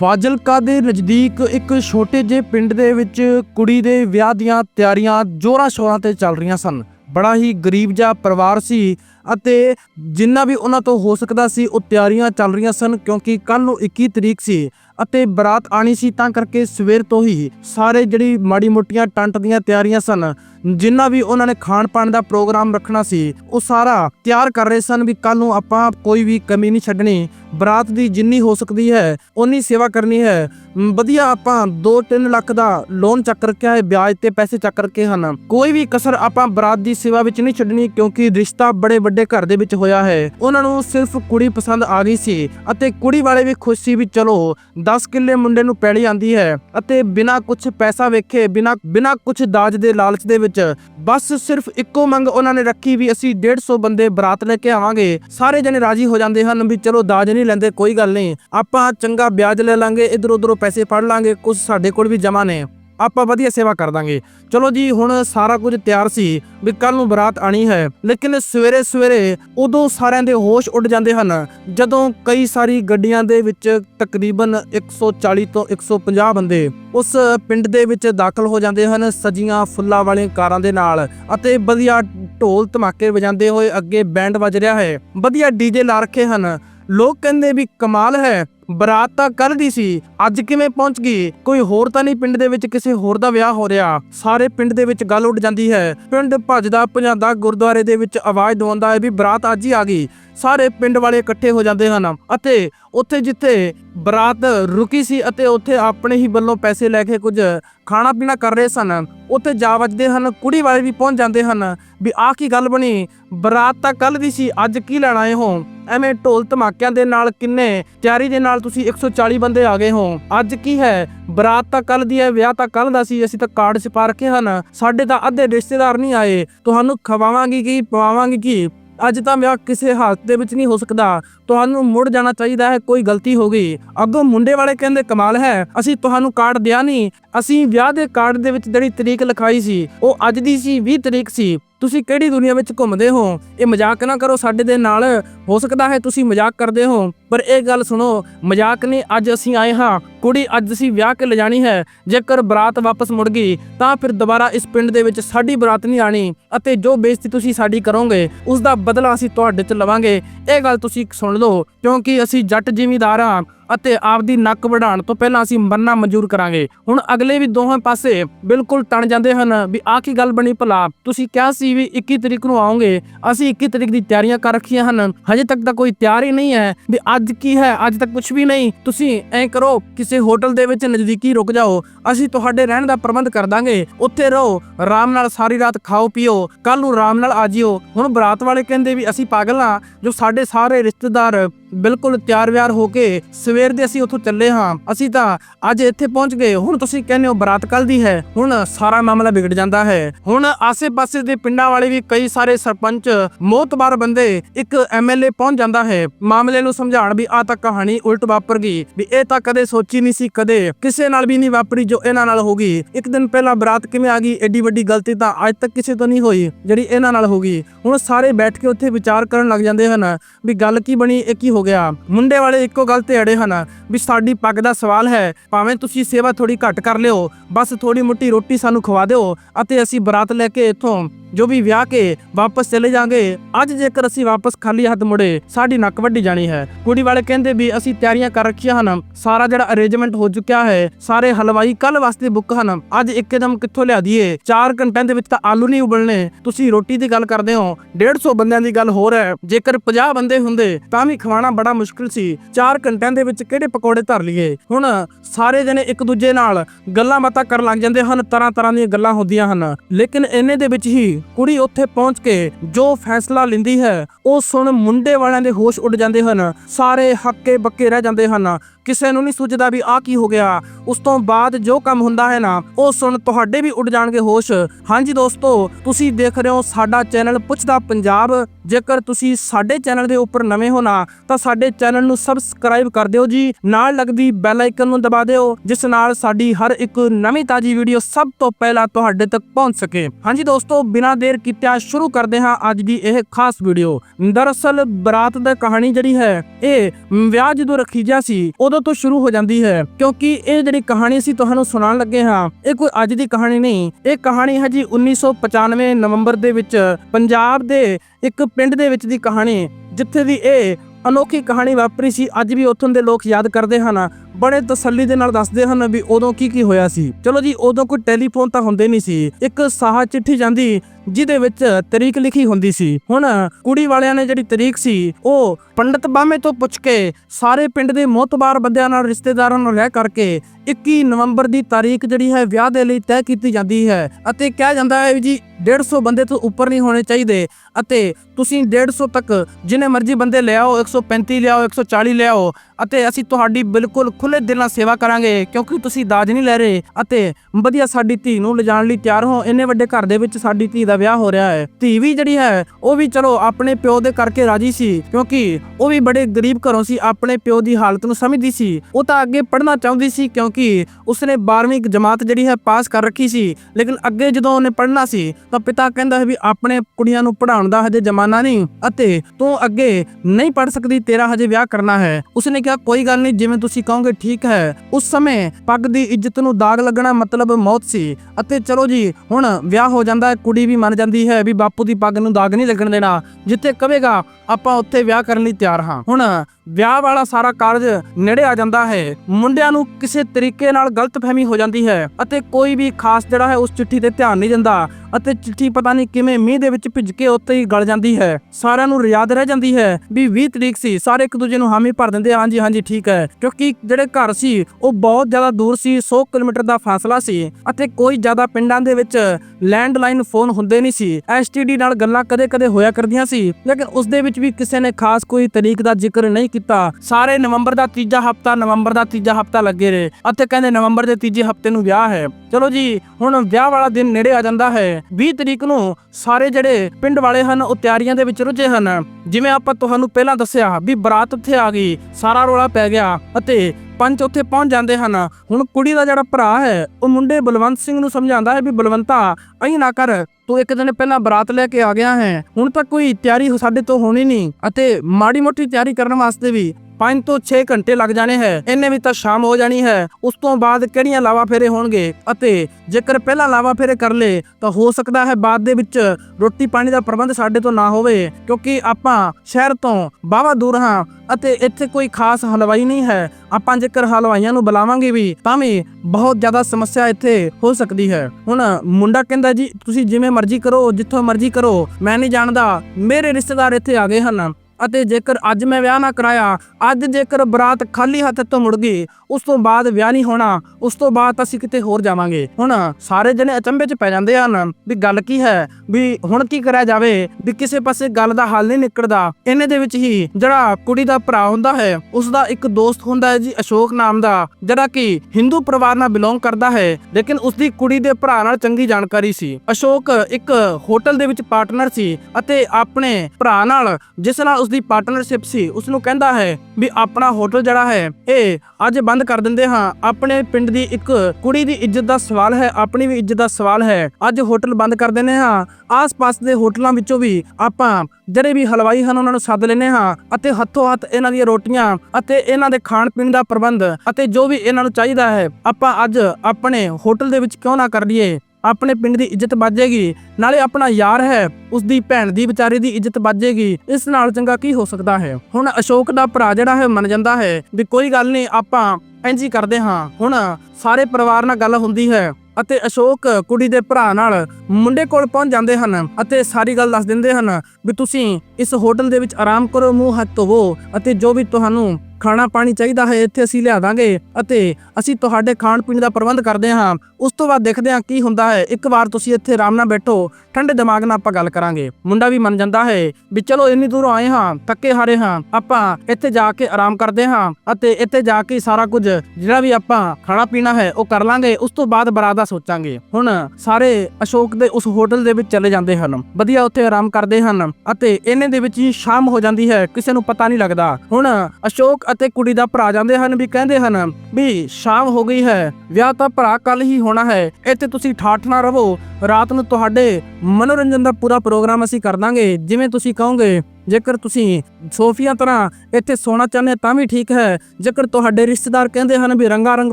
ਫਾਜ਼ਿਲਕਾ ਦੇ ਨਜ਼ਦੀਕ ਇੱਕ ਛੋਟੇ ਜਿਹੇ ਪਿੰਡ ਦੇ ਵਿੱਚ ਕੁੜੀ ਦੇ ਵਿਆਹ ਦੀਆਂ ਤਿਆਰੀਆਂ ਜ਼ੋਰਾਂ ਸ਼ੋਰਾਂ ਤੇ ਚੱਲ ਰਹੀਆਂ ਸਨ। ਬੜਾ ਹੀ ਗਰੀਬ ਜਿਹਾ ਪਰਿਵਾਰ ਸੀ ਅਤੇ ਜਿੰਨਾ ਵੀ ਉਹਨਾਂ ਤੋਂ ਹੋ ਸਕਦਾ ਸੀ, ਉਹ ਤਿਆਰੀਆਂ ਚੱਲ ਰਹੀਆਂ ਸਨ ਕਿਉਂਕਿ ਕੱਲ ਨੂੰ 21 ਤਰੀਕ ਸੀ ਅਤੇ ਬਰਾਤ ਆਣੀ ਸੀ ਤਾਂ ਕਰਕੇ ਸਵੇਰ ਤੋਂ ਹੀ ਸਾਰੇ ਜਿਹੜੀ ਮਾੜੀ ਮੋਟੀਆਂ ਟੰਟ ਦੀਆਂ ਤਿਆਰੀਆਂ ਸਨ, ਜਿੰਨਾ ਵੀ ਉਹਨਾਂ ਨੇ ਖਾਣ ਪਾਣ ਦਾ ਪ੍ਰੋਗਰਾਮ ਰੱਖਣਾ ਸੀ, ਉਹ ਸਾਰਾ ਤਿਆਰ ਕਰ ਰਹੇ ਸਨ ਵੀ ਕੱਲ ਨੂੰ ਆਪਾਂ ਕੋਈ ਵੀ ਕਮੀ ਨਹੀਂ ਛੱਡਣੀ, ਬਰਾਤ ਦੀ ਜਿੰਨੀ ਹੋ ਸਕਦੀ ਹੈ ਉਨੀ ਸੇਵਾ ਕਰਨੀ ਹੈ। ਵਧੀਆ ਆਪਾਂ 2-3 ਲੱਖ ਦਾ ਲੋਨ ਚੱਕ ਰੱਖਿਆ ਹੈ, ਵਿਆਜ ਤੇ ਪੈਸੇ ਚੱਕ ਰੱਖੇ ਹਨ। ਕੋਈ ਵੀ ਕਸਰ ਆਪਾਂ ਬਰਾਤ ਦੀ ਸੇਵਾ ਵਿੱਚ ਨਹੀਂ ਛੱਡਣੀ ਕਿਉਂਕਿ ਰਿਸ਼ਤਾ ਬੜੇ ਵੱਡੇ ਘਰ ਦੇ ਵਿੱਚ ਹੋਇਆ ਹੈ। ਉਹਨਾਂ ਨੂੰ ਸਿਰਫ ਕੁੜੀ ਪਸੰਦ ਆ ਗਈ ਸੀ ਅਤੇ ਕੁੜੀ ਵਾਲੇ ਵੀ ਖੁਸ਼ ਸੀ ਵੀ ਚਲੋ 10 ਕਿੱਲੇ ਮੁੰਡੇ ਨੂੰ ਪੈਲੀ ਆਂਦੀ ਹੈ ਅਤੇ ਬਿਨਾਂ ਕੁਝ ਪੈਸਾ ਵੇਖੇ, ਬਿਨਾਂ ਬਿਨਾਂ ਕੁਝ ਦਾਜ ਦੇ ਲਾਲਚ ਦੇ ਵਿੱਚ ਬਸ ਸਿਰਫ ਇੱਕੋ ਮੰਗ ਉਹਨਾਂ ਨੇ ਰੱਖੀ ਵੀ ਅਸੀਂ 150 ਬੰਦੇ ਬਰਾਤ ਲੈ ਕੇ ਆਵਾਂਗੇ। ਸਾਰੇ ਜਣੇ ਰਾਜੀ ਹੋ ਜਾਂਦੇ ਹਨ ਵੀ ਚਲੋ ਦਾਜ ਨਹੀਂ ਲੈਂਦੇ, ਕੋਈ ਗੱਲ ਨਹੀਂ। ਆਪਾਂ ਚੰਗਾ ਵਿਆਜ ਲੈ ਲਾਂਗੇ, ਇਧਰ ਉਧਰੋਂ ਪੈਸੇ ਫੜ ਲਾਂਗੇ ਕੁਝ ਸਾਡੇ ਕੋਲ ਵੀ ਜਮਾ ਨੇ। ਆਪਾਂ ਵਧੀਆ ਸੇਵਾ ਕਰ ਦਾਂਗੇ। ਚਲੋ ਜੀ, ਹੁਣ ਸਾਰਾ ਕੁਝ ਤਿਆਰ ਸੀ ਵੀ ਕੱਲ ਨੂੰ ਬਰਾਤ ਆਣੀ ਹੈ, ਲੇਕਿਨ ਸਵੇਰੇ ਸਵੇਰੇ ਉਦੋਂ ਸਾਰਿਆਂ ਦੇ ਹੋਸ਼ ਉੱਡ ਜਾਂਦੇ ਹਨ। ਜਦੋਂ ਕਈ ਸਾਰੀ ਗੱਡੀਆਂ ਦੇ ਵਿੱਚ ਤਕਰੀਬਨ 140 ਤੋਂ 150 ਬੰਦੇ ਉਸ ਪਿੰਡ ਦੇ ਵਿੱਚ ਦਾਖਲ ਹੋ ਜਾਂਦੇ ਹਨ, ਸਜੀਆਂ ਫੁੱਲਾਂ ਵਾਲੀਆਂ ਕਾਰਾਂ ਦੇ ਨਾਲ ਅਤੇ ਵਧੀਆ ਢੋਲ ਧਮਾਕੇ ਵਜਾਉਂਦੇ ਹੋਏ ਅੱਗੇ ਬੈਂਡ ਵੱਜ ਰਿਹਾ ਹੈ। ਵਧੀਆ ਡੀਜੇ ਲਾ ਰੱਖੇ ਹਨ। ਲੋਕ ਕਹਿੰਦੇ ਵੀ ਕਮਾਲ ਹੈ, ਬਰਾਤ ਤਾਂ ਕੱਲ ਦੀ ਸੀ, ਅੱਜ ਕਿਵੇਂ ਪਹੁੰਚ ਗਈ? ਕੋਈ ਹੋਰ ਤਾਂ ਨਹੀਂ ਪਿੰਡ ਦੇ ਵਿੱਚ ਕਿਸੇ ਹੋਰ ਦਾ ਵਿਆਹ ਹੋ ਰਿਹਾ। ਸਾਰੇ ਪਿੰਡ ਦੇ ਵਿੱਚ ਗੱਲ ਉੱਡ ਜਾਂਦੀ ਹੈ। ਪਿੰਡ ਭੱਜਦਾ ਭਜਾਂਦਾ ਗੁਰਦੁਆਰੇ ਦੇ ਵਿੱਚ ਆਵਾਜ਼ ਦਵਾਉਂਦਾ ਹੈ ਵੀ ਬਰਾਤ ਅੱਜ ਹੀ ਆ ਗਈ। ਸਾਰੇ ਪਿੰਡ ਵਾਲੇ ਇਕੱਠੇ ਹੋ ਜਾਂਦੇ ਹਨ ਅਤੇ ਉੱਥੇ ਜਿੱਥੇ ਬਰਾਤ ਰੁਕੀ ਸੀ ਅਤੇ ਉੱਥੇ ਆਪਣੇ ਹੀ ਵੱਲੋਂ ਪੈਸੇ ਲੈ ਕੇ ਕੁਝ ਖਾਣਾ ਪੀਣਾ ਕਰ ਰਹੇ ਸਨ, ਉੱਥੇ ਜਾ ਵੱਜਦੇ ਹਨ, ਕੁੜੀ ਵਾਲੇ ਵੀ ਪਹੁੰਚ ਜਾਂਦੇ ਹਨ ਵੀ ਆਹ ਕੀ ਗੱਲ ਬਣੀ? ਬਰਾਤ ਤਾਂ ਕੱਲ ਦੀ ਸੀ, ਅੱਜ ਕੀ ਲੈਣ ਆਏ ਹੋ? ਐਵੇਂ ਢੋਲ ਧਮਾਕਿਆਂ ਦੇ ਨਾਲ ਕਿੰਨੇ ਤਿਆਰੀ ਦੇ ਨਾਲ ਤੁਸੀਂ 140 ਬੰਦੇ ਆ ਗਏ ਹੋ। ਅੱਜ ਕੀ ਹੈ? ਬਰਾਤ ਤਾਂ ਕੱਲ ਦੀ ਹੈ, ਵਿਆਹ ਤਾਂ ਕੱਲ ਦਾ ਸੀ, ਅਸੀਂ ਤਾਂ ਕਾਰਡ ਛਪਾ ਰੱਖੇ ਹਨ। ਸਾਡੇ ਤਾਂ ਅੱਧੇ ਰਿਸ਼ਤੇਦਾਰ ਨਹੀਂ ਆਏ। ਤੁਹਾਨੂੰ ਖਵਾਵਾਂਗੀ ਕੀ, ਪਵਾਵਾਂਗੀ ਕੀ? ਅੱਜ ਤਾਂ ਵਿਆਹ ਕਿਸੇ ਹਾਲਤ ਦੇ ਵਿੱਚ ਨਹੀਂ ਹੋ ਸਕਦਾ। ਤੁਹਾਨੂੰ ਮੁੜ ਜਾਣਾ ਚਾਹੀਦਾ ਹੈ, ਕੋਈ ਗਲਤੀ ਹੋ ਗਈ। ਅੱਗੋਂ ਮੁੰਡੇ ਵਾਲੇ ਕਹਿੰਦੇ, ਕਮਾਲ ਹੈ, ਅਸੀਂ ਤੁਹਾਨੂੰ ਕਾਰਡ ਦਿਆ ਨਹੀਂ। ਅਸੀਂ ਵਿਆਹ ਦੇ ਕਾਰਡ ਦੇ ਵਿੱਚ ਜਿਹੜੀ ਤਰੀਕ ਲਿਖਾਈ ਸੀ, ਉਹ ਅੱਜ ਦੀ ਸੀ 20 ਤਰੀਕ ਸੀ। ਤੁਸੀਂ ਕਿਹੜੀ ਦੁਨੀਆ ਵਿੱਚ ਘੁੰਮਦੇ ਹੋ? ਇਹ ਮਜ਼ਾਕ ਨਾ ਕਰੋ ਸਾਡੇ ਦੇ ਨਾਲ। ਹੋ ਸਕਦਾ ਹੈ ਤੁਸੀਂ ਮਜ਼ਾਕ ਕਰਦੇ ਹੋ, ਪਰ ਇਹ ਗੱਲ ਸੁਣੋ, ਮਜ਼ਾਕ ਨਹੀਂ ਅੱਜ ਅਸੀਂ ਆਏ ਹਾਂ। ਕੁੜੀ ਅੱਜ ਅਸੀਂ ਵਿਆਹ ਕੇ ਲਿਜਾਣੀ ਹੈ। ਜੇਕਰ ਬਰਾਤ ਵਾਪਸ ਮੁੜ ਗਈ, ਤਾਂ ਫਿਰ ਦੁਬਾਰਾ ਇਸ ਪਿੰਡ ਦੇ ਵਿੱਚ ਸਾਡੀ ਬਰਾਤ ਨਹੀਂ ਆਣੀ ਅਤੇ ਜੋ ਬੇਇੱਜ਼ਤੀ ਤੁਸੀਂ ਸਾਡੀ ਕਰੋਗੇ ਉਸ ਦਾ ਬਦਲਾ ਅਸੀਂ ਤੁਹਾਡੇ ਤੋਂ ਲਵਾਂਗੇ। ਇਹ ਗੱਲ ਤੁਸੀਂ ਸੁਣ ਲਓ, ਕਿਉਂਕਿ ਅਸੀਂ ਜੱਟ ਜ਼ਿਮੀਦਾਰ ਹਾਂ। ਅਤੇ ਆਪਦੀ ਨੱਕ ਵਢਾਉਣ ਤੋਂ ਪਹਿਲਾਂ ਅਸੀਂ ਮਰਨਾ ਮਨਜ਼ੂਰ ਕਰਾਂਗੇ। ਹੁਣ ਅਗਲੇ ਵੀ ਦੋਹਾਂ ਪਾਸੇ ਬਿਲਕੁਲ ਟਣ ਜਾਂਦੇ ਹਨ ਵੀ ਆਹ ਕੀ ਗੱਲ ਬਣੀ ਭਲਾ। ਤੁਸੀਂ ਕਿਹਾ ਸੀ ਵੀ 21 ਤਰੀਕ ਨੂੰ ਆਉਂਗੇ ਅਸੀਂ 21 ਤਰੀਕ ਦੀ ਤਿਆਰੀਆਂ ਕਰ ਰੱਖੀਆਂ ਹਨ। ਹਜੇ ਤੱਕ ਤਾਂ ਕੋਈ ਤਿਆਰ ਹੀ ਨਹੀਂ ਹੈ ਵੀ ਅੱਜ ਕੀ ਹੈ, ਅੱਜ ਤੱਕ ਕੁਝ ਵੀ ਨਹੀਂ। ਤੁਸੀਂ ਐਂ ਕਰੋ, ਕਿਸੇ ਹੋਟਲ ਦੇ ਵਿੱਚ ਨਜ਼ਦੀਕੀ ਰੁਕ ਜਾਓ। ਅਸੀਂ ਤੁਹਾਡੇ ਰਹਿਣ ਦਾ ਪ੍ਰਬੰਧ ਕਰ ਦਾਂਗੇ। ਉੱਥੇ ਰਹੋ, ਆਰਾਮ ਨਾਲ ਸਾਰੀ ਰਾਤ ਖਾਓ, ਪੀਓ। ਕੱਲ ਨੂੰ ਆਰਾਮ ਨਾਲ ਆ ਜਿਓ। ਹੁਣ ਬਰਾਤ ਵਾਲੇ ਕਹਿੰਦੇ ਵੀ ਅਸੀਂ ਪਾਗਲ ਆ ਜੋ ਸਾਡੇ ਸਾਰੇ ਰਿਸ਼ਤੇਦਾਰ ਬਿਲਕੁਲ ਤਿਆਰ ਵਿਆਰ ਹੋ ਕੇ ਸਵੇਰ ਦੇ ਅਸੀਂ ਉੱਥੋਂ ਚੱਲੇ ਹਾਂ। ਅਸੀਂ ਤਾਂ ਅੱਜ ਇੱਥੇ ਪਹੁੰਚ ਗਏ। ਹੁਣ ਤੁਸੀਂ ਕਹਿੰਦੇ ਹੋ ਬਰਾਤ ਕੱਲ ਦੀ ਹੈ। ਹੁਣ ਸਾਰਾ ਮਾਮਲਾ ਵਿਗੜ ਜਾਂਦਾ ਹੈ। ਹੁਣ ਆਸੇ-ਪਾਸੇ ਦੇ ਪਿੰਡਾਂ ਵਾਲੇ ਵੀ ਕਈ ਸਾਰੇ ਸਰਪੰਚ, ਮੋਤਬਾਰ ਬੰਦੇ ਇੱਕ ਐਮਐਲਏ ਪਹੁੰਚ ਜਾਂਦਾ ਹੈ। ਮਾਮਲੇ ਨੂੰ ਸਮਝਾਉਣ ਵੀ ਆ ਤਾਂ ਕਹਾਣੀ ਉਲਟ ਵਾਪਰ ਗਈ ਵੀ ਇਹ ਤਾਂ ਕਦੇ ਸੋਚੀ ਨਹੀਂ ਸੀ, ਕਦੇ ਕਿਸੇ ਨਾਲ ਵੀ ਨਹੀਂ ਵਾਪਰੀ ਜੋ ਇਹਨਾਂ ਨਾਲ ਹੋ ਗਈ। ਇੱਕ ਦਿਨ ਪਹਿਲਾਂ ਬਰਾਤ ਕਿਵੇਂ ਆ ਗਈ? ਐਡੀ ਵੱਡੀ ਗਲਤੀ ਤਾਂ ਅੱਜ ਤੱਕ ਕਿਸੇ ਤੋਂ ਨਹੀਂ ਹੋਈ ਜਿਹੜੀ ਇਹਨਾਂ ਨਾਲ ਹੋ ਗਈ। ਹੁਣ ਸਾਰੇ ਬੈਠ ਕੇ ਉੱਥੇ ਵਿਚਾਰ ਕਰਨ ਲੱਗ ਜਾਂਦੇ ਹਨ ਵੀ ਗੱਲ ਕੀ ਬਣੀ, ਇਹ ਕੀ ਹੋ ਗਿਆ। ਮੁੰਡੇ ਵਾਲੇ ਇੱਕੋ ਗੱਲ ਤੇ ਅੜੇ ਹਨ ਵੀ ਸਾਡੀ ਪੱਗ ਦਾ ਸਵਾਲ ਹੈ, ਭਾਵੇਂ ਤੁਸੀਂ ਸੇਵਾ ਥੋੜੀ ਘੱਟ ਕਰ ਲਿਓ, ਬਸ ਥੋੜੀ ਮੁੱਟੀ ਰੋਟੀ ਸਾਨੂੰ ਖਵਾ ਦਿਓ ਅਤੇ ਅਸੀਂ ਬਰਾਤ ਲੈ ਕੇ ਇੱਥੋਂ ਜੋ ਵੀ ਵਿਆਹ ਕੇ ਵਾਪਸ ਚਲੇ ਜਾਾਂਗੇ, ਅੱਜ ਜੇਕਰ ਅਸੀਂ ਵਾਪਸ ਖਾਲੀ ਹੱਥ ਮੁੜੇ, ਸਾਡੀ ਨੱਕ ਵੱਢੀ ਜਾਣੀ ਹੈ। ਕੁੜੀ ਵਾਲੇ ਕਹਿੰਦੇ ਵੀ ਅਸੀਂ ਤਿਆਰੀਆਂ ਕਰ ਰੱਖੀਆਂ ਹਨ। ਸਾਰਾ ਜਿਹੜਾ ਅਰੇਂਜਮੈਂਟ ਹੋ ਚੁੱਕਿਆ ਹੈ, ਸਾਰੇ ਹਲਵਾਈ ਕੱਲ ਵਾਸਤੇ ਬੁੱਕ ਹਨ। ਅੱਜ ਇੱਕਦਮ ਕਿੱਥੋਂ ਲਿਆ ਦਈਏ? 4 ਘੰਟਿਆਂ ਦੇ ਵਿੱਚ ਤਾਂ ਆਲੂ ਨਹੀਂ ਉਬਲਣੇ। ਤੁਸੀਂ ਰੋਟੀ ਦੀ ਗੱਲ ਕਰਦੇ ਹੋ। 150 ਬੰਦਿਆਂ ਦੀ ਗੱਲ ਹੋਰ ਹੈ। ਜੇਕਰ 50 ਬੰਦੇ ਹੁੰਦੇ, ਤਾਂ ਵੀ ਖਵਾਣਾ ਬੜਾ ਮੁਸ਼ਕਲ ਸੀ। 4 ਘੰਟਿਆਂ ਦੇ ਵਿੱਚ ਕਿਹੜੇ ਪਕੌੜੇ ਧਰ ਲਈਏ? ਹੁਣ ਸਾਰੇ ਜਣੇ ਇੱਕ ਦੂਜੇ ਨਾਲ ਗੱਲਾਂ ਬਾਤਾਂ ਕਰਨ ਲੱਗ ਜਾਂਦੇ ਹਨ। ਤਰ੍ਹਾਂ ਤਰ੍ਹਾਂ ਦੀਆਂ ਗੱਲਾਂ ਹੁੰਦੀਆਂ ਹਨ। ਲੇਕਿਨ ਇੰਨੇ ਦੇ ਵਿੱਚ ਹੀ ਕੁੜੀ ਉੱਥੇ ਪਹੁੰਚ ਕੇ ਜੋ ਫੈਸਲਾ ਲੈਂਦੀ ਹੈ, ਉਹ ਸੁਣ ਮੁੰਡੇ ਵਾਲਿਆਂ ਦੇ ਹੋਸ਼ ਉੱਡ ਜਾਂਦੇ ਹਨ, ਸਾਰੇ ਹੱਕੇ ਬੱਕੇ ਰਹਿ ਜਾਂਦੇ ਹਨ। ਕਿਸੇ ਨੂੰ ਨਹੀਂ ਸੁਝਦਾ ਵੀ ਆਹ ਕੀ ਹੋ ਗਿਆ। ਉਸ ਤੋਂ ਬਾਅਦ ਜੋ ਕੰਮ ਹੁੰਦਾ ਹੈ ਨਾ, ਉਹ ਸੁਣ ਤੁਹਾਡੇ ਵੀ ਉੱਡ ਜਾਣਗੇ ਹੋਸ਼। ਹਾਂਜੀ ਦੋਸਤੋ, ਤੁਸੀਂ ਦੇਖ ਰਹੇ ਹੋ ਸਾਡਾ ਚੈਨਲ ਪੁੱਛਦਾ ਪੰਜਾਬ। ਜੇਕਰ ਤੁਸੀਂ ਸਾਡੇ ਚੈਨਲ ਦੇ ਉੱਪਰ ਨਵੇਂ ਹੋ ਨਾ, ਤਾਂ ਸਾਡੇ ਚੈਨਲ ਨੂੰ ਸਬਸਕ੍ਰਾਈਬ ਕਰ ਦਿਓ ਜੀ। ਨਾਲ ਲੱਗਦੀ ਬੈਲ ਆਈਕਨ ਨੂੰ ਦਬਾ ਦਿਓ, ਜਿਸ ਨਾਲ ਸਾਡੀ ਹਰ ਇੱਕ ਨਵੀਂ ਤਾਜੀ ਵੀਡੀਓ ਸਭ ਤੋਂ ਪਹਿਲਾਂ ਤੁਹਾਡੇ ਤੱਕ ਪਹੁੰਚ ਸਕੇ। ਹਾਂਜੀ ਦੋਸਤੋ, ਬਿਨਾਂ ਦੇਰ ਕੀਤਿਆਂ ਸ਼ੁਰੂ ਕਰਦੇ ਹਾਂ ਅੱਜ ਦੀ ਇਹ ਖਾਸ ਵੀਡੀਓ। ਦਰਅਸਲ ਬਰਾਤ ਦਾ ਕਹਾਣੀ ਜਿਹੜੀ ਹੈ, ਇਹ ਵਿਆਹ ਜਦੋਂ ਰੱਖੀ ਜਾ ਸੀ, ਉਦੋਂ ਉਦੋਂ ਤੋਂ ਸ਼ੁਰੂ ਹੋ ਜਾਂਦੀ ਹੈ, ਕਿਉਂਕਿ ਇਹ ਜਿਹੜੀ ਕਹਾਣੀ ਸੀ ਤੁਹਾਨੂੰ ਸੁਣਾਉਣ ਲੱਗੇ ਹਾਂ, ਇਹ ਕੋਈ ਅੱਜ ਦੀ ਕਹਾਣੀ ਨਹੀਂ, ਇਹ ਕਹਾਣੀ ਹੈ ਜੀ 1995 ਨਵੰਬਰ ਦੇ ਵਿੱਚ ਪੰਜਾਬ ਦੇ ਇੱਕ ਪਿੰਡ ਦੇ ਵਿੱਚ ਦੀ ਕਹਾਣੀ, ਜਿੱਥੇ ਦੀ ਇਹ ਅਨੋਖੀ ਕਹਾਣੀ ਵਾਪਰੀ ਸੀ, ਅੱਜ ਵੀ ਉੱਥੋਂ ਦੇ ਲੋਕ ਯਾਦ ਕਰਦੇ ਹਨ। ਬੜੇ ਤਸੱਲੀ ਦੇ ਨਾਲ ਦੱਸਦੇ ਹਨ ਵੀ ਉਦੋਂ ਕੀ ਕੀ ਹੋਇਆ ਸੀ। ਚਲੋ ਜੀ, ਉਦੋਂ ਕੋਈ ਟੈਲੀਫੋਨ ਤਾਂ ਹੁੰਦੇ ਨਹੀਂ ਸੀ। ਇੱਕ ਸਾਹ ਚਿੱਠੀ ਜਾਂਦੀ, ਜਿਹਦੇ ਵਿੱਚ ਤਰੀਕ ਲਿਖੀ ਹੁੰਦੀ ਸੀ। ਹੁਣ ਕੁੜੀ ਵਾਲਿਆਂ ਨੇ ਜਿਹੜੀ ਤਰੀਕ ਸੀ, ਉਹ ਪੰਡਤ ਬਾਮੇ ਤੋਂ ਪੁੱਛ ਕੇ ਸਾਰੇ ਪਿੰਡ ਦੇ ਮੋਤਬਾਰ ਬੰਦਿਆਂ ਨਾਲ, ਰਿਸ਼ਤੇਦਾਰਾਂ ਨਾਲ ਰਹਿ ਕਰਕੇ 21 ਨਵੰਬਰ ਦੀ ਤਾਰੀਖ ਜਿਹੜੀ ਹੈ, ਵਿਆਹ ਦੇ ਲਈ ਤੈਅ ਕੀਤੀ ਜਾਂਦੀ ਹੈ। ਅਤੇ ਕਿਹਾ ਜਾਂਦਾ ਹੈ ਵੀ ਜੀ 150 ਬੰਦੇ ਤੋਂ ਉੱਪਰ ਨਹੀਂ ਹੋਣੇ ਚਾਹੀਦੇ। ਅਤੇ ਤੁਸੀਂ 150 ਤੱਕ ਜਿੰਨੇ ਮਰਜ਼ੀ ਬੰਦੇ ਲਿਆਓ 135 ਲਿਆਓ 140 ਲਿਆਓ ਅਤੇ ਅਸੀਂ ਤੁਹਾਡੀ ਬਿਲਕੁਲ ਖੁੱਲੇ ਦਿਲ ਨਾਲ ਸੇਵਾ ਕਰਾਂਗੇ, ਕਿਉਂਕਿ ਤੁਸੀਂ ਦਾਜ ਨਹੀਂ ਲੈ ਰਹੇ ਅਤੇ ਵਧੀਆ ਸਾਡੀ ਧੀ ਨੂੰ ਲਿਜਾਣ ਲਈ ਤਿਆਰ ਹੋ। ਇੰਨੇ ਵੱਡੇ ਘਰ ਦੇ ਵਿੱਚ ਸਾਡੀ ਧੀ ਦਾ ਵਿਆਹ ਹੋ ਰਿਹਾ ਹੈ। ਧੀ ਵੀ ਜਿਹੜੀ ਹੈ, ਉਹ ਵੀ ਚਲੋ ਆਪਣੇ ਪਿਓ ਦੇ ਕਰਕੇ ਰਾਜੀ ਸੀ, ਕਿਉਂਕਿ ਉਹ ਵੀ ਬੜੇ ਗਰੀਬ ਘਰੋਂ ਸੀ, ਆਪਣੇ ਪਿਓ ਦੀ ਹਾਲਤ ਨੂੰ ਸਮਝਦੀ ਸੀ। ਉਹ ਤਾਂ ਅੱਗੇ ਪੜ੍ਹਨਾ ਚਾਹੁੰਦੀ ਸੀ, ਕਿਉਂਕਿ ਉਸਨੇ 12ਵੀਂ ਜਮਾਤ ਜਿਹੜੀ ਹੈ, ਪਾਸ ਕਰ ਰੱਖੀ ਸੀ। ਲੇਕਿਨ ਅੱਗੇ ਜਦੋਂ ਉਹਨੇ ਪੜ੍ਹਨਾ ਸੀ, ਤਾਂ ਪਿਤਾ ਕਹਿੰਦਾ ਹੈ ਵੀ ਆਪਣੇ ਕੁੜੀਆਂ ਨੂੰ ਪੜ੍ਹਾਉਣ ਦਾ ਹਜੇ ਜ਼ਮਾਨਾ ਨਹੀਂ ਅਤੇ ਤੂੰ ਅੱਗੇ ਨਹੀਂ ਪੜ੍ਹ ਸਕਦੀ, ਤੇਰਾ ਹਜੇ ਵਿਆਹ ਕਰਨਾ ਹੈ। ਉਸਨੇ ਕਿਹਾ, ਕੋਈ ਗੱਲ ਨਹੀਂ, ਜਿਵੇਂ ਤੁਸੀਂ ਕਹੋਗੇ ਠੀਕ ਹੈ। ਉਸ ਸਮੇਂ ਪੱਗ ਦੀ ਇੱਜ਼ਤ ਨੂੰ ਦਾਗ ਲੱਗਣਾ ਮਤਲਬ ਮੌਤ ਸੀ ਅਤੇ ਚਲੋ ਜੀ, ਹੁਣ ਵਿਆਹ ਹੋ ਜਾਂਦਾ ਹੈ, ਕੁੜੀ ਵੀ ਮੰਨ ਜਾਂਦੀ ਹੈ, ਵੀ ਬਾਪੂ ਦੀ ਪੱਗ ਨੂੰ ਦਾਗ ਨਹੀਂ ਲੱਗਣ ਦੇਣਾ, ਜਿੱਥੇ ਕਵੇਗਾ ਆਪਾਂ ਉੱਥੇ ਵਿਆਹ ਕਰਨ ਲਈ ਤਿਆਰ ਹਾਂ। ਹੁਣ ਵਿਆਹ ਵਾਲਾ ਸਾਰਾ ਕਾਰਜ ਨੇੜੇ ਆ ਜਾਂਦਾ ਹੈ। ਮੁੰਡਿਆਂ ਨੂੰ ਕਿਸੇ ਤਰੀਕੇ ਨਾਲ ਗਲਤਫਹਿਮੀ ਹੋ ਜਾਂਦੀ ਹੈ ਅਤੇ ਕੋਈ ਵੀ ਖਾਸ ਜਿਹੜਾ ਹੈ ਉਸ ਚਿੱਠੀ ਤੇ ਧਿਆਨ ਨਹੀਂ ਦਿੰਦਾ ਅਤੇ ਚਿੱਠੀ ਪਤਾ ਨਹੀਂ ਕਿਵੇਂ ਮੀਂਹ ਦੇ ਵਿੱਚ ਭਿੱਜ ਕੇ ਉੱਤੇ ਹੀ ਗਲ ਜਾਂਦੀ ਹੈ। ਸਾਰਿਆਂ ਨੂੰ ਯਾਦ ਰਹਿ ਜਾਂਦੀ ਹੈ ਵੀ 20 ਤਰੀਕ ਸੀ, ਸਾਰੇ ਇੱਕ ਦੂਜੇ ਨੂੰ ਹਾਮੀ ਭਰ ਦਿੰਦੇ ਹਾਂਜੀ ਹਾਂਜੀ, ਠੀਕ ਹੈ। ਕਿਉਂਕਿ ਜਿਹੜੇ ਘਰ ਸੀ, ਉਹ ਬਹੁਤ ਜ਼ਿਆਦਾ ਦੂਰ ਸੀ 100 ਕਿਲੋਮੀਟਰ ਦਾ ਫਾਸਲਾ ਸੀ ਅਤੇ ਕੋਈ ਜ਼ਿਆਦਾ ਪਿੰਡਾਂ ਦੇ ਵਿੱਚ ਲੈਂਡਲਾਈਨ ਫੋਨ ਹੁੰਦੇ ਨਹੀਂ ਸੀ। ਐਸਟੀਡੀ ਨਾਲ ਗੱਲਾਂ ਕਦੇ-ਕਦੇ ਹੋਇਆ ਕਰਦੀਆਂ ਸੀ, ਲੇਕਿਨ ਉਸ ਦੇ ਵਿੱਚ ਵੀ ਕਿਸੇ ਨੇ ਖਾਸ ਕੋਈ ਤਰੀਕ ਦਾ ਜ਼ਿਕਰ ਨਹੀਂ ਕੀਤਾ। ਸਾਰੇ ਨਵੰਬਰ ਦਾ ਤੀਜਾ ਹਫਤਾ ਨਵੰਬਰ ਦਾ ਤੀਜਾ ਹਫਤਾ ਲੱਗੇ ਰਹੇ ਅਤੇ ਕਹਿੰਦੇ ਨਵੰਬਰ ਦੇ ਤੀਜੇ ਹਫ਼ਤੇ ਨੂੰ ਵਿਆਹ ਹੈ। ਚਲੋ ਜੀ, ਹੁਣ ਵਿਆਹ ਵਾਲਾ ਦਿਨ ਨੇੜੇ ਆ ਜਾਂਦਾ ਹੈ। 20 ਤਰੀਕ ਨੂੰ ਸਾਰੇ ਜਿਹੜੇ ਪਿੰਡ ਵਾਲੇ ਹਨ, ਉਹ ਤਿਆਰੀਆਂ ਦੇ ਵਿੱਚ ਰੁੱਝੇ ਹਨ। ਜਿਵੇਂ ਆਪਾਂ ਤੁਹਾਨੂੰ ਪਹਿਲਾਂ ਦੱਸਿਆ ਵੀ ਬਰਾਤ ਉੱਥੇ ਆ ਗਈ, ਸਾਰਾ ਰੋਲਾ ਪੈ ਗਿਆ ਅਤੇ ਪੰਚ ਉੱਥੇ ਪਹੁੰਚ ਜਾਂਦੇ ਹਨ। ਹੁਣ ਕੁੜੀ ਦਾ ਜਿਹੜਾ ਭਰਾ ਹੈ, ਉਹ ਮੁੰਡੇ ਬਲਵੰਤ ਸਿੰਘ ਨੂੰ ਸਮਝਾਉਂਦਾ ਹੈ ਵੀ ਬਲਵੰਤਾ ਅਹੀਂ ਨਾ ਕਰ, ਤੂੰ ਇੱਕ ਦਿਨ ਪਹਿਲਾਂ ਬਰਾਤ ਲੈ ਕੇ ਆ ਗਿਆ ਹੈ। ਹੁਣ ਤਾਂ ਕੋਈ ਤਿਆਰੀ ਸਾਡੇ ਤੋਂ ਹੋਣੀ ਨਹੀਂ ਅਤੇ ਮਾੜੀ ਮੋਟੀ ਤਿਆਰੀ ਕਰਨ ਵਾਸਤੇ ਵੀ 5 ਤੋਂ 6 ਘੰਟੇ ਲੱਗ ਜਾਣੇ ਹੈ। ਇੰਨੇ ਵੀ ਤਾਂ ਸ਼ਾਮ ਹੋ ਜਾਣੀ ਹੈ। ਉਸ ਤੋਂ ਬਾਅਦ ਕਿਹੜੀਆਂ ਲਾਵਾ ਫੇਰੇ ਹੋਣਗੇ? ਅਤੇ ਜੇਕਰ ਪਹਿਲਾਂ ਲਾਵਾ ਫੇਰੇ ਕਰ ਲੇ ਤਾਂ ਹੋ ਸਕਦਾ ਹੈ ਬਾਅਦ ਦੇ ਵਿੱਚ ਰੋਟੀ ਪਾਣੀ ਦਾ ਪ੍ਰਬੰਧ ਸਾਡੇ ਤੋਂ ਨਾ ਹੋਵੇ, ਕਿਉਂਕਿ ਆਪਾਂ ਸ਼ਹਿਰ ਤੋਂ ਬਾਵਾ ਦੂਰ ਹਾਂ ਅਤੇ ਇੱਥੇ ਕੋਈ ਖਾਸ ਹਲਵਾਈ ਨਹੀਂ ਹੈ। ਆਪਾਂ ਜੇਕਰ ਹਲਵਾਈਆਂ ਨੂੰ ਬੁਲਾਵਾਂਗੇ ਵੀ, ਤਾਂ ਵੀ ਬਹੁਤ ਜ਼ਿਆਦਾ ਸਮੱਸਿਆ ਇੱਥੇ ਹੋ ਸਕਦੀ ਹੈ। ਹੁਣ ਮੁੰਡਾ ਕਹਿੰਦਾ ਜੀ, ਤੁਸੀਂ ਜਿਵੇਂ ਮਰਜ਼ੀ ਕਰੋ, ਜਿੱਥੋਂ ਮਰਜ਼ੀ ਕਰੋ। ਮੈਂ ਨਹੀਂ ਜਾਣਦਾ। ਮੇਰੇ ਰਿਸ਼ਤੇਦਾਰ ਇੱਥੇ ਆ ਗਏ ਹਨ। ਅਤੇ ਜੇਕਰ ਅੱਜ ਮੈਂ ਵਿਆਹ ਨਾ ਕਰਾਇਆ, ਅੱਜ ਜੇਕਰ ਬਰਾਤ ਖਾਲੀ ਹੱਥ ਤੋਂ ਮੁੜ ਗਈ, ਉਸ ਤੋਂ ਬਾਅਦ ਵਿਆਹ ਨਹੀਂ ਹੋਣਾ, ਉਸ ਤੋਂ ਬਾਅਦ ਅਸੀਂ ਕਿਤੇ ਹੋਰ ਜਾਵਾਂਗੇ। ਹੁਣ ਸਾਰੇ ਜਣੇ ਅਚੰਭੇ 'ਚ ਪੈ ਜਾਂਦੇ ਹਨ ਵੀ ਗੱਲ ਕੀ ਹੈ, ਵੀ ਹੁਣ ਕੀ ਕਰਿਆ ਜਾਵੇ, ਵੀ ਕਿਸੇ ਪਾਸੇ ਗੱਲ ਦਾ ਹੱਲ ਨਹੀਂ ਨਿਕਲਦਾ। ਇਹਨੇ ਦੇ ਵਿੱਚ ਹੀ ਜਿਹੜਾ ਕੁੜੀ ਦਾ ਭਰਾ ਹੁੰਦਾ ਹੈ ਉਸ ਦਾ ਇੱਕ ਦੋਸਤ ਹੁੰਦਾ ਹੈ ਜੀ ਅਸ਼ੋਕ ਨਾਮ ਦਾ, ਜਿਹੜਾ ਕਿ ਹਿੰਦੂ ਪਰਿਵਾਰ ਨਾਲ ਬਿਲੋਂਗ ਕਰਦਾ ਹੈ, ਲੇਕਿਨ ਉਸ ਦੀ ਕੁੜੀ ਦੇ ਭਰਾ ਨਾਲ ਚੰਗੀ ਜਾਣਕਾਰੀ ਸੀ। ਅਸ਼ੋਕ ਇੱਕ ਹੋਟਲ ਦੇ ਵਿੱਚ ਪਾਰਟਨਰ ਸੀ ਅਤੇ ਆਪਣੇ ਭਰਾ ਨਾਲ ਜਿਸ ਨਾਲ ਉਸ ਦੀ ਪਾਰਟਨਰਸ਼ਿਪ ਸੀ। ਉਸ ਨੂੰ ਕਹਿੰਦਾ ਹੈ ਵੀ ਆਪਣਾ ਹੋਟਲ ਜਿਹੜਾ ਹੈ, ਇਹ ਅੱਜ ਬੰਦ ਕਰ ਦਿੰਦੇ ਹਾਂ। ਆਪਣੇ ਪਿੰਡ ਦੀ ਇੱਕ ਕੁੜੀ ਦੀ ਇੱਜ਼ਤ ਦਾ ਸਵਾਲ ਹੈ, ਆਪਣੀ ਵੀ ਇੱਜ਼ਤ ਦਾ ਸਵਾਲ ਹੈ। ਅੱਜ ਹੋਟਲ ਬੰਦ ਕਰ ਦਿੰਦੇ ਹਾਂ। ਆਸ-ਪਾਸ ਦੇ ਹੋਟਲਾਂ ਵਿੱਚੋਂ ਵੀ ਆਪਾਂ ਜਿਹੜੇ ਵੀ ਹਲਵਾਈ ਹਨ, ਉਹਨਾਂ ਨੂੰ ਸੱਦ ਲੈਨੇ ਹਾਂ ਅਤੇ ਹੱਥੋਂ ਹੱਥ ਇਹਨਾਂ ਦੀਆਂ ਰੋਟੀਆਂ ਅਤੇ ਇਹਨਾਂ ਦੇ ਖਾਣ ਪੀਣ ਦਾ ਪ੍ਰਬੰਧ ਅਤੇ ਜੋ ਵੀ ਇਹਨਾਂ ਨੂੰ ਚਾਹੀਦਾ ਹੈ, ਆਪਾਂ ਅੱਜ ਆਪਣੇ ਹੋਟਲ ਦੇ ਵਿੱਚ ਕਿਉਂ ਨਾ ਕਰ ਲਈਏ? ਆਪਣੇ ਪਿੰਡ ਦੀ ਇੱਜ਼ਤ ਵੱਜੇਗੀ ਨਾਲੇ ਆਪਣਾ ਯਾਰ ਹੈ ਉਸ ਦੀ ਭੈਣ ਦੀ ਵਿਚਾਰੇ ਦੀ ਇੱਜ਼ਤ ਵੱਜੇਗੀ ਇਸ ਨਾਲ ਚੰਗਾ ਕੀ ਹੋ ਸਕਦਾ ਹੈ? ਹੁਣ ਅਸ਼ੋਕ ਦਾ ਭਰਾ ਜਿਹੜਾ ਹੈ ਮੰਨ ਜਾਂਦਾ ਹੈ ਵੀ ਕੋਈ ਗੱਲ ਨਹੀਂ, ਆਪਾਂ ਇੰਝ ਹੀ ਕਰਦੇ ਹਾਂ। ਹੁਣ ਸਾਰੇ ਪਰਿਵਾਰ ਨਾਲ ਗੱਲ ਹੁੰਦੀ ਹੈ ਅਤੇ ਅਸ਼ੋਕ ਕੁੜੀ ਦੇ ਭਰਾ ਨਾਲ ਮੁੰਡੇ ਕੋਲ ਪਹੁੰਚ ਜਾਂਦੇ ਹਨ ਅਤੇ ਸਾਰੀ ਗੱਲ ਦੱਸ ਦਿੰਦੇ ਹਨ ਵੀ ਤੁਸੀਂ ਇਸ ਹੋਟਲ ਦੇ ਵਿੱਚ ਆਰਾਮ ਕਰੋ, ਮੂੰਹ ਹੱਥ ਧੋਵੋ ਅਤੇ ਜੋ ਵੀ ਤੁਹਾਨੂੰ ਖਾਣਾ ਪਾਣੀ ਚਾਹੀਦਾ ਹੈ, ਇੱਥੇ ਅਸੀਂ ਲਿਆ ਦਾਂਗੇ। ਅਤੇ ਅਸੀਂ ਤੁਹਾਡੇ ਖਾਣ ਪੀਣ ਦਾ ਪ੍ਰਬੰਧ ਕਰਦੇ ਹਾਂ। ਉਸ ਤੋਂ ਬਾਅਦ ਦੇਖਦੇ ਹਾਂ ਕੀ ਹੁੰਦਾ ਹੈ। ਇੱਕ ਵਾਰ ਤੁਸੀਂ ਇੱਥੇ ਆਰਾਮ ਨਾਲ ਬੈਠੋ। ਠੰਡੇ ਦਿਮਾਗ ਨਾਲ ਆਪਾਂ ਗੱਲ ਕਰਾਂਗੇ। ਮੁੰਡਾ ਵੀ ਮੰਨ ਜਾਂਦਾ ਹੈ ਵੀ ਚਲੋ ਇੰਨੀ ਦੂਰੋਂ ਆਏ ਹਾਂ, ਥੱਕੇ ਹਾਰੇ ਹਾਂ। ਆਪਾਂ ਇੱਥੇ ਜਾ ਕੇ ਆਰਾਮ ਕਰਦੇ ਹਾਂ ਅਤੇ ਇੱਥੇ ਜਾ ਕੇ ਸਾਰਾ ਕੁਝ ਜਿਹੜਾ ਵੀ ਆਪਾਂ ਖਾਣਾ ਪੀਣਾ ਹੈ, ਉਹ ਕਰ ਲਾਂਗੇ। ਉਸ ਤੋਂ ਬਾਅਦ ਬਰਾਤ ਦਾ ਸੋਚਾਂਗੇ। ਹੁਣ ਸਾਰੇ ਅਸ਼ੋਕ ਦੇ ਉਸ ਹੋਟਲ ਦੇ ਵਿੱਚ ਚਲੇ ਜਾਂਦੇ ਹਨ। ਵਧੀਆ ਉੱਥੇ ਆਰਾਮ ਕਰਦੇ ਹਨ ਅਤੇ ਇਹਨੇ ਦੇ ਵਿੱਚ ਹੀ ਸ਼ਾਮ ਹੋ ਜਾਂਦੀ ਹੈ। ਕਿਸੇ ਨੂੰ ਪਤਾ ਨਹੀਂ ਲੱਗਦਾ। ਹੁਣ ਅਸ਼ੋਕ ਅਤੇ ਕੁੜੀ ਦਾ ਭਰਾ ਜਾਂਦੇ ਹਨ ਵੀ ਕਹਿੰਦੇ ਹਨ, ਵੀ ਸ਼ਾਮ ਹੋ ਗਈ ਹੈ, ਵਿਆਹ ਤਾਂ ਭਰਾ ਕੱਲ ਹੀ ਹੋਣਾ ਹੈ, ਇੱਥੇ ਤੁਸੀਂ ਠਾਠ ਨਾ ਰਹੋ ਰਾਤ ਨੂੰ ਤੁਹਾਡੇ ਮਨੋਰੰਜਨ ਦਾ ਪੂਰਾ ਪ੍ਰੋਗਰਾਮ ਅਸੀਂ ਕਰ ਦਾਂਗੇ, ਜਿਵੇਂ ਤੁਸੀਂ ਕਹੋਗੇ। ਜੇਕਰ ਤੁਸੀਂ ਸੋਫੀਆਂ ਤਰ੍ਹਾਂ ਇੱਥੇ ਸੋਣਾ ਚਾਹੁੰਦੇ ਤਾਂ ਵੀ ਠੀਕ ਹੈ। ਜੇਕਰ ਤੁਹਾਡੇ ਰਿਸ਼ਤੇਦਾਰ ਕਹਿੰਦੇ ਹਨ ਵੀ ਰੰਗਾ ਰੰਗ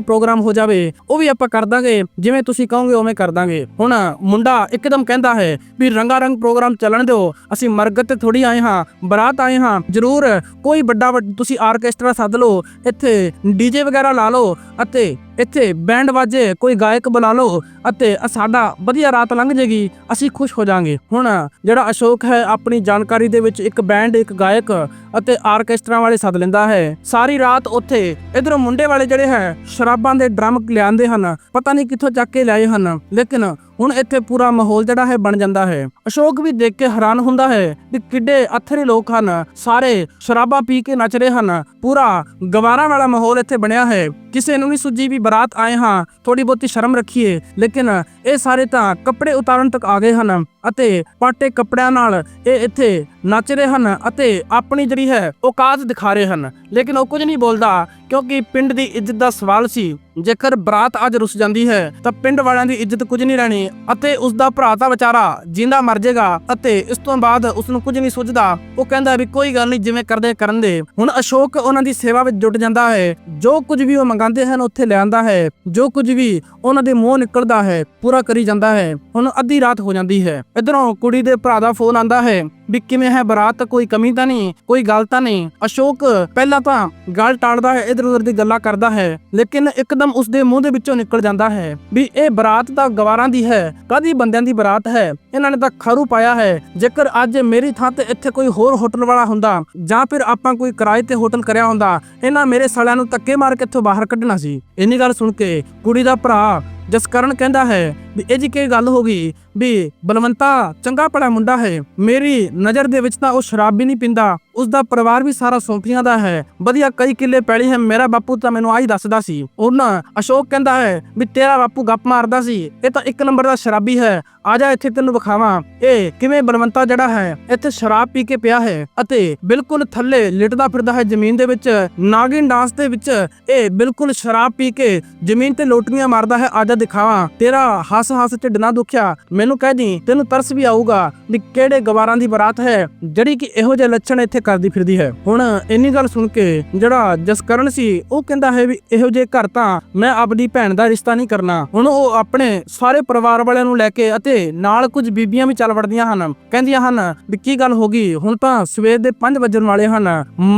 ਪ੍ਰੋਗਰਾਮ ਹੋ ਜਾਵੇ, ਉਹ ਵੀ ਆਪਾਂ ਕਰ ਦਾਂਗੇ। ਜਿਵੇਂ ਤੁਸੀਂ ਕਹੋਗੇ ਉਵੇਂ ਕਰ ਦਾਂਗੇ। ਹੁਣ ਮੁੰਡਾ ਇੱਕਦਮ ਕਹਿੰਦਾ ਹੈ ਵੀ ਰੰਗਾ ਰੰਗ ਪ੍ਰੋਗਰਾਮ ਚੱਲਣ ਦਿਓ। ਅਸੀਂ ਮਰਗਤ ਤੇ ਥੋੜੀ ਆਏ ਹਾਂ, ਬਰਾਤ ਆਏ ਹਾਂ। ਜ਼ਰੂਰ ਕੋਈ ਵੱਡਾ ਵੱਡ- ਤੁਸੀਂ ਆਰਕੈਸਟਰਾ ਸੱਦ ਲਓ, ਇੱਥੇ ਡੀਜੇ ਵਗੈਰਾ ਲਾ ਲਓ ਅਤੇ ਇੱਥੇ ਬੈਂਡ ਵਾਜੇ, ਕੋਈ ਗਾਇਕ ਬੁਲਾ ਲਓ ਅਤੇ ਸਾਡਾ ਵਧੀਆ ਰਾਤ ਲੰਘ ਜੇਗੀ, ਅਸੀਂ ਖੁਸ਼ ਹੋ ਜਾਾਂਗੇ। ਹੁਣ ਜਿਹੜਾ ਅਸ਼ੋਕ ਹੈ, ਆਪਣੀ ਜਾਣਕਾਰੀ ਦੇ ਵਿੱਚ ਇੱਕ ਬੈਂਡ, ਇੱਕ ਗਾਇਕ ਅਤੇ ਆਰਕੈਸਟਰਾ ਵਾਲੇ ਸੱਦ ਲੈਂਦਾ ਹੈ। ਸਾਰੀ ਰਾਤ ਉੱਥੇ ਇਧਰੋਂ ਮੁੰਡੇ ਵਾਲੇ ਜਿਹੜੇ ਹੈ, ਸ਼ਰਾਬਾਂ ਦੇ ਡਰਮ ਲਿਆਂਦੇ ਹਨ, ਪਤਾ ਨਹੀਂ ਕਿੱਥੋਂ ਚੱਕ ਕੇ ਲਿਆਏ ਹਨ। ਲੇਕਿਨ ਹੁਣ ਇੱਥੇ ਪੂਰਾ ਮਾਹੌਲ ਜਿਹੜਾ ਹੈ ਬਣ ਜਾਂਦਾ ਹੈ। ਅਸ਼ੋਕ ਵੀ ਦੇਖ ਕੇ ਹੈਰਾਨ ਹੁੰਦਾ ਹੈ ਕਿ ਕਿੱਡੇ ਅਥਰੇ ਲੋਕ ਹਨ। ਸਾਰੇ ਸ਼ਰਾਬਾਂ ਪੀ ਕੇ ਨੱਚ ਰਹੇ ਹਨ। ਪੂਰਾ ਗਵਾਰਾਂ ਵਾਲਾ ਮਾਹੌਲ ਇੱਥੇ ਬਣਿਆ ਹੈ। ਕਿਸੇ ਨੂੰ ਨਹੀਂ ਸੁੱਜੀ ਵੀ ਬਰਾਤ ਆਏ ਹਾਂ ਥੋੜੀ ਬਹੁਤੀ ਸ਼ਰਮ ਰੱਖੀਏ। ਲੇਕਿਨ ਇਹ ਸਾਰੇ ਤਾਂ ਕੱਪੜੇ ਉਤਾਰਨ ਤੱਕ ਆ ਗਏ ਹਨ। ਅਤੇ ਪਾਟੇ ਕੱਪੜਿਆਂ ਨਾਲ ਇਹ ਇੱਥੇ ਨੱਚ ਰਹੇ ਹਨ ਅਤੇ ਆਪਣੀ ਜਿਹੜੀ ਹੈ ਔਕਾਤ ਦਿਖਾ ਰਹੇ ਹਨ। ਲੇਕਿਨ ਉਹ ਕੁਝ ਨਹੀਂ ਬੋਲਦਾ। ਕਿਉਂਕਿ ਪਿੰਡ ਦੀ ਇੱਜ਼ਤ ਦਾ ਸਵਾਲ ਸੀ, ਜੇਕਰ ਬਰਾਤ ਅੱਜ ਰੁੱਸ ਜਾਂਦੀ ਹੈ, ਤਾਂ ਪਿੰਡ ਵਾਲਿਆਂ ਦੀ ਇੱਜ਼ਤ ਕੁਝ ਨਹੀਂ ਰਹਿਣੀ ਅਤੇ ਉਸ ਦਾ ਭਰਾ ਤਾਂ ਵਿਚਾਰਾ ਜਿੰਦਾ ਮਰ ਜਾਏਗਾ ਅਤੇ ਇਸ ਤੋਂ ਬਾਅਦ ਉਸ ਨੂੰ ਕੁਝ ਨਹੀਂ ਸੁੱਝਦਾ ਉਹ ਕਹਿੰਦਾ ਵੀ ਕੋਈ ਗੱਲ ਨਹੀਂ, ਜਿਵੇਂ ਕਰਦੇ ਕਰਨ ਦੇ। ਹੁਣ ਅਸ਼ੋਕ ਉਹਨਾਂ ਦੀ ਸੇਵਾ ਵਿੱਚ ਜੁਟ ਜਾਂਦਾ ਹੈ। ਜੋ ਕੁਝ ਵੀ ਉਹ ਮੰਗਾਉਂਦੇ ਹਨ, ਉੱਥੇ ਲਿਆਂਦਾ ਹੈ। ਜੋ ਕੁਝ ਵੀ ਉਹਨਾਂ ਦੇ ਮੂੰਹ ਨਿਕਲਦਾ ਹੈ, ਪੂਰਾ ਕਰੀ ਜਾਂਦਾ ਹੈ। ਹੁਣ ਅੱਧੀ ਰਾਤ ਹੋ ਜਾਂਦੀ ਹੈ। ਇਧਰੋਂ ਕੁੜੀ ਦੇ ਭਰਾ ਦਾ ਫੋਨ ਆਂਦਾ ਹੈ ਵੀ ਕਿਵੇਂ ਹੈ ਬਰਾਤ, ਕੋਈ ਕਮੀ ਤਾਂ ਨਹੀਂ, ਕੋਈ ਗੱਲ ਤਾਂ ਨਹੀਂ। ਅਸ਼ੋਕ ਪਹਿਲਾਂ ਤਾਂ ਗੱਲ ਟਾਲਦਾ ਹੈ ਇਧਰ ਉਧਰ ਦੀ ਗੱਲਾਂ ਕਰਦਾ ਹੈ, ਲੇਕਿਨ ਇੱਕਦਮ ਉਸ ਦੇ ਮੂੰਹ ਦੇ ਵਿੱਚੋਂ ਨਿਕਲ ਜਾਂਦਾ ਹੈ ਵੀ ਇਹ ਬਰਾਤ ਤਾਂ ਗਵਾਰਾਂ ਦੀ ਹੈ ਕਾਦੀ ਬੰਦਿਆਂ ਦੀ ਬਰਾਤ ਹੈ? ਇਹਨਾਂ ਨੇ ਤਾਂ ਖਰੂ ਪਾਇਆ ਹੈ, ਜੇਕਰ ਅੱਜ ਮੇਰੀ ਥਾਂ ਤੇ ਇੱਥੇ ਕੋਈ ਹੋਰ ਹੋਟਲ ਵਾਲਾ ਹੁੰਦਾ, ਜਾਂ ਫਿਰ ਆਪਾਂ ਕੋਈ ਕਿਰਾਏ ਤੇ ਹੋਟਲ ਕਰਿਆ ਹੁੰਦਾ, ਇਹਨਾਂ ਮੇਰੇ ਸਾਲਿਆਂ ਨੂੰ ਧੱਕੇ ਮਾਰ ਕੇ ਇੱਥੋਂ ਬਾਹਰ ਕੱਢਣਾ ਸੀ। ਇੰਨੀ ਗੱਲ ਸੁਣ ਕੇ ਕੁੜੀ ਦਾ ਭਰਾ ਜਸਕਰਨ ਕਹਿੰਦਾ ਹੈ ਵੀ ਇਹ ਜੀ ਕੀ ਗੱਲ ਹੋ ਗਈ? ਵੀ ਬਲਵੰਤਾ, ਚੰਗਾ ਪੜਾ ਮੁੰਡਾ ਹੈ। ਮੇਰੀ ਨਜ਼ਰ ਦੇ ਵਿੱਚ ਤਾਂ ਉਹ ਸ਼ਰਾਬ ਵੀ ਨਹੀਂ ਪੀਂਦਾ। ਉਸ ਦਾ ਪਰਿਵਾਰ ਵੀ ਸਾਰਾ ਸੌਂਫੀਆਂ ਦਾ ਹੈ। ਵਧੀਆ ਕਈ ਕਿੱਲੇ ਪੈਲੀ ਹੈ। ਮੇਰਾ ਬਾਪੂ ਤਾਂ ਮੈਨੂੰ ਆਹੀ ਦੱਸਦਾ ਸੀ। ਉਹਨਾਂ ਅਸ਼ੋਕ ਕਹਿੰਦਾ ਹੈ ਵੀ ਤੇਰਾ ਬਾਪੂ ਗੱਪ ਮਾਰਦਾ ਸੀ। ਇਹ ਤਾਂ ਇੱਕ ਨੰਬਰ ਦਾ ਸ਼ਰਾਬੀ ਹੈ। ਆ ਜਾ ਇੱਥੇ ਤੈਨੂੰ ਵਿਖਾਵਾਂ। ਇਹ ਕਿਵੇਂ ਬਲਵੰਤਾ ਜਿਹੜਾ ਹੈ, ਇੱਥੇ ਸ਼ਰਾਬ ਪੀ ਕੇ ਪਿਆ ਹੈ ਅਤੇ ਬਿਲਕੁਲ ਥੱਲੇ ਲਿਟਦਾ ਫਿਰਦਾ ਹੈ ਜ਼ਮੀਨ ਦੇ ਵਿੱਚ। ਨਾਗਿਨ ਡਾਂਸ ਦੇ ਵਿੱਚ ਇਹ ਬਿਲਕੁਲ ਸ਼ਰਾਬ ਪੀ ਕੇ ਜ਼ਮੀਨ ਤੇ ਲੋਟੀਆਂ ਮਾਰਦਾ ਹੈ। ਆ ਜਾ ਆਜਾ ਦਿਖਾਵਾਂ, ਤੇਰਾ ਹੱਸ ਹੱਸ ਢਿੱਡ ਨਾ ਦੁਖਿਆ। ਮੈਨੂੰ ਕਹਿ ਦੀ, ਤੈਨੂੰ ਤਰਸ ਵੀ ਆਊਗਾ ਵੀ ਕਿਹੜੇ ਗਵਾਰਾਂ ਦੀ ਬਰਾਤ ਹੈ, ਜਿਹੜੀ ਕਿ ਇਹੋ ਜਿਹੇ ਲੱਛਣ ਇੱਥੇ ਕਰਦੀ ਫਿਰਦੀ ਹੈ। ਹੁਣ ਇੰਨੀ ਗੱਲ ਸੁਣ ਕੇ ਜਿਹੜਾ ਜਸਕਰਨ ਸੀ, ਉਹ ਕਹਿੰਦਾ ਹੈ ਵੀ ਇਹੋ ਜਿਹੇ ਘਰ ਤਾਂ ਮੈਂ ਆਪਣੀ ਭੈਣ ਦਾ ਰਿਸ਼ਤਾ ਨਹੀਂ ਕਰਨਾ। ਹੁਣ ਉਹ ਆਪਣੇ ਸਾਰੇ ਪਰਿਵਾਰ ਵਾਲਿਆਂ ਨੂੰ ਲੈ ਕੇ ਅਤੇ ਨਾਲ ਕੁਝ ਬੀਬੀਆਂ ਵੀ ਚੱਲ ਵੜਦੀਆਂ ਹਨ। ਕਹਿੰਦੀਆਂ ਹਨ ਵੀ ਕੀ ਗੱਲ ਹੋ ਗਈ, ਹੁਣ ਤਾਂ ਸਵੇਰ ਦੇ 5 ਵਜਣ ਵਾਲੇ ਹਨ।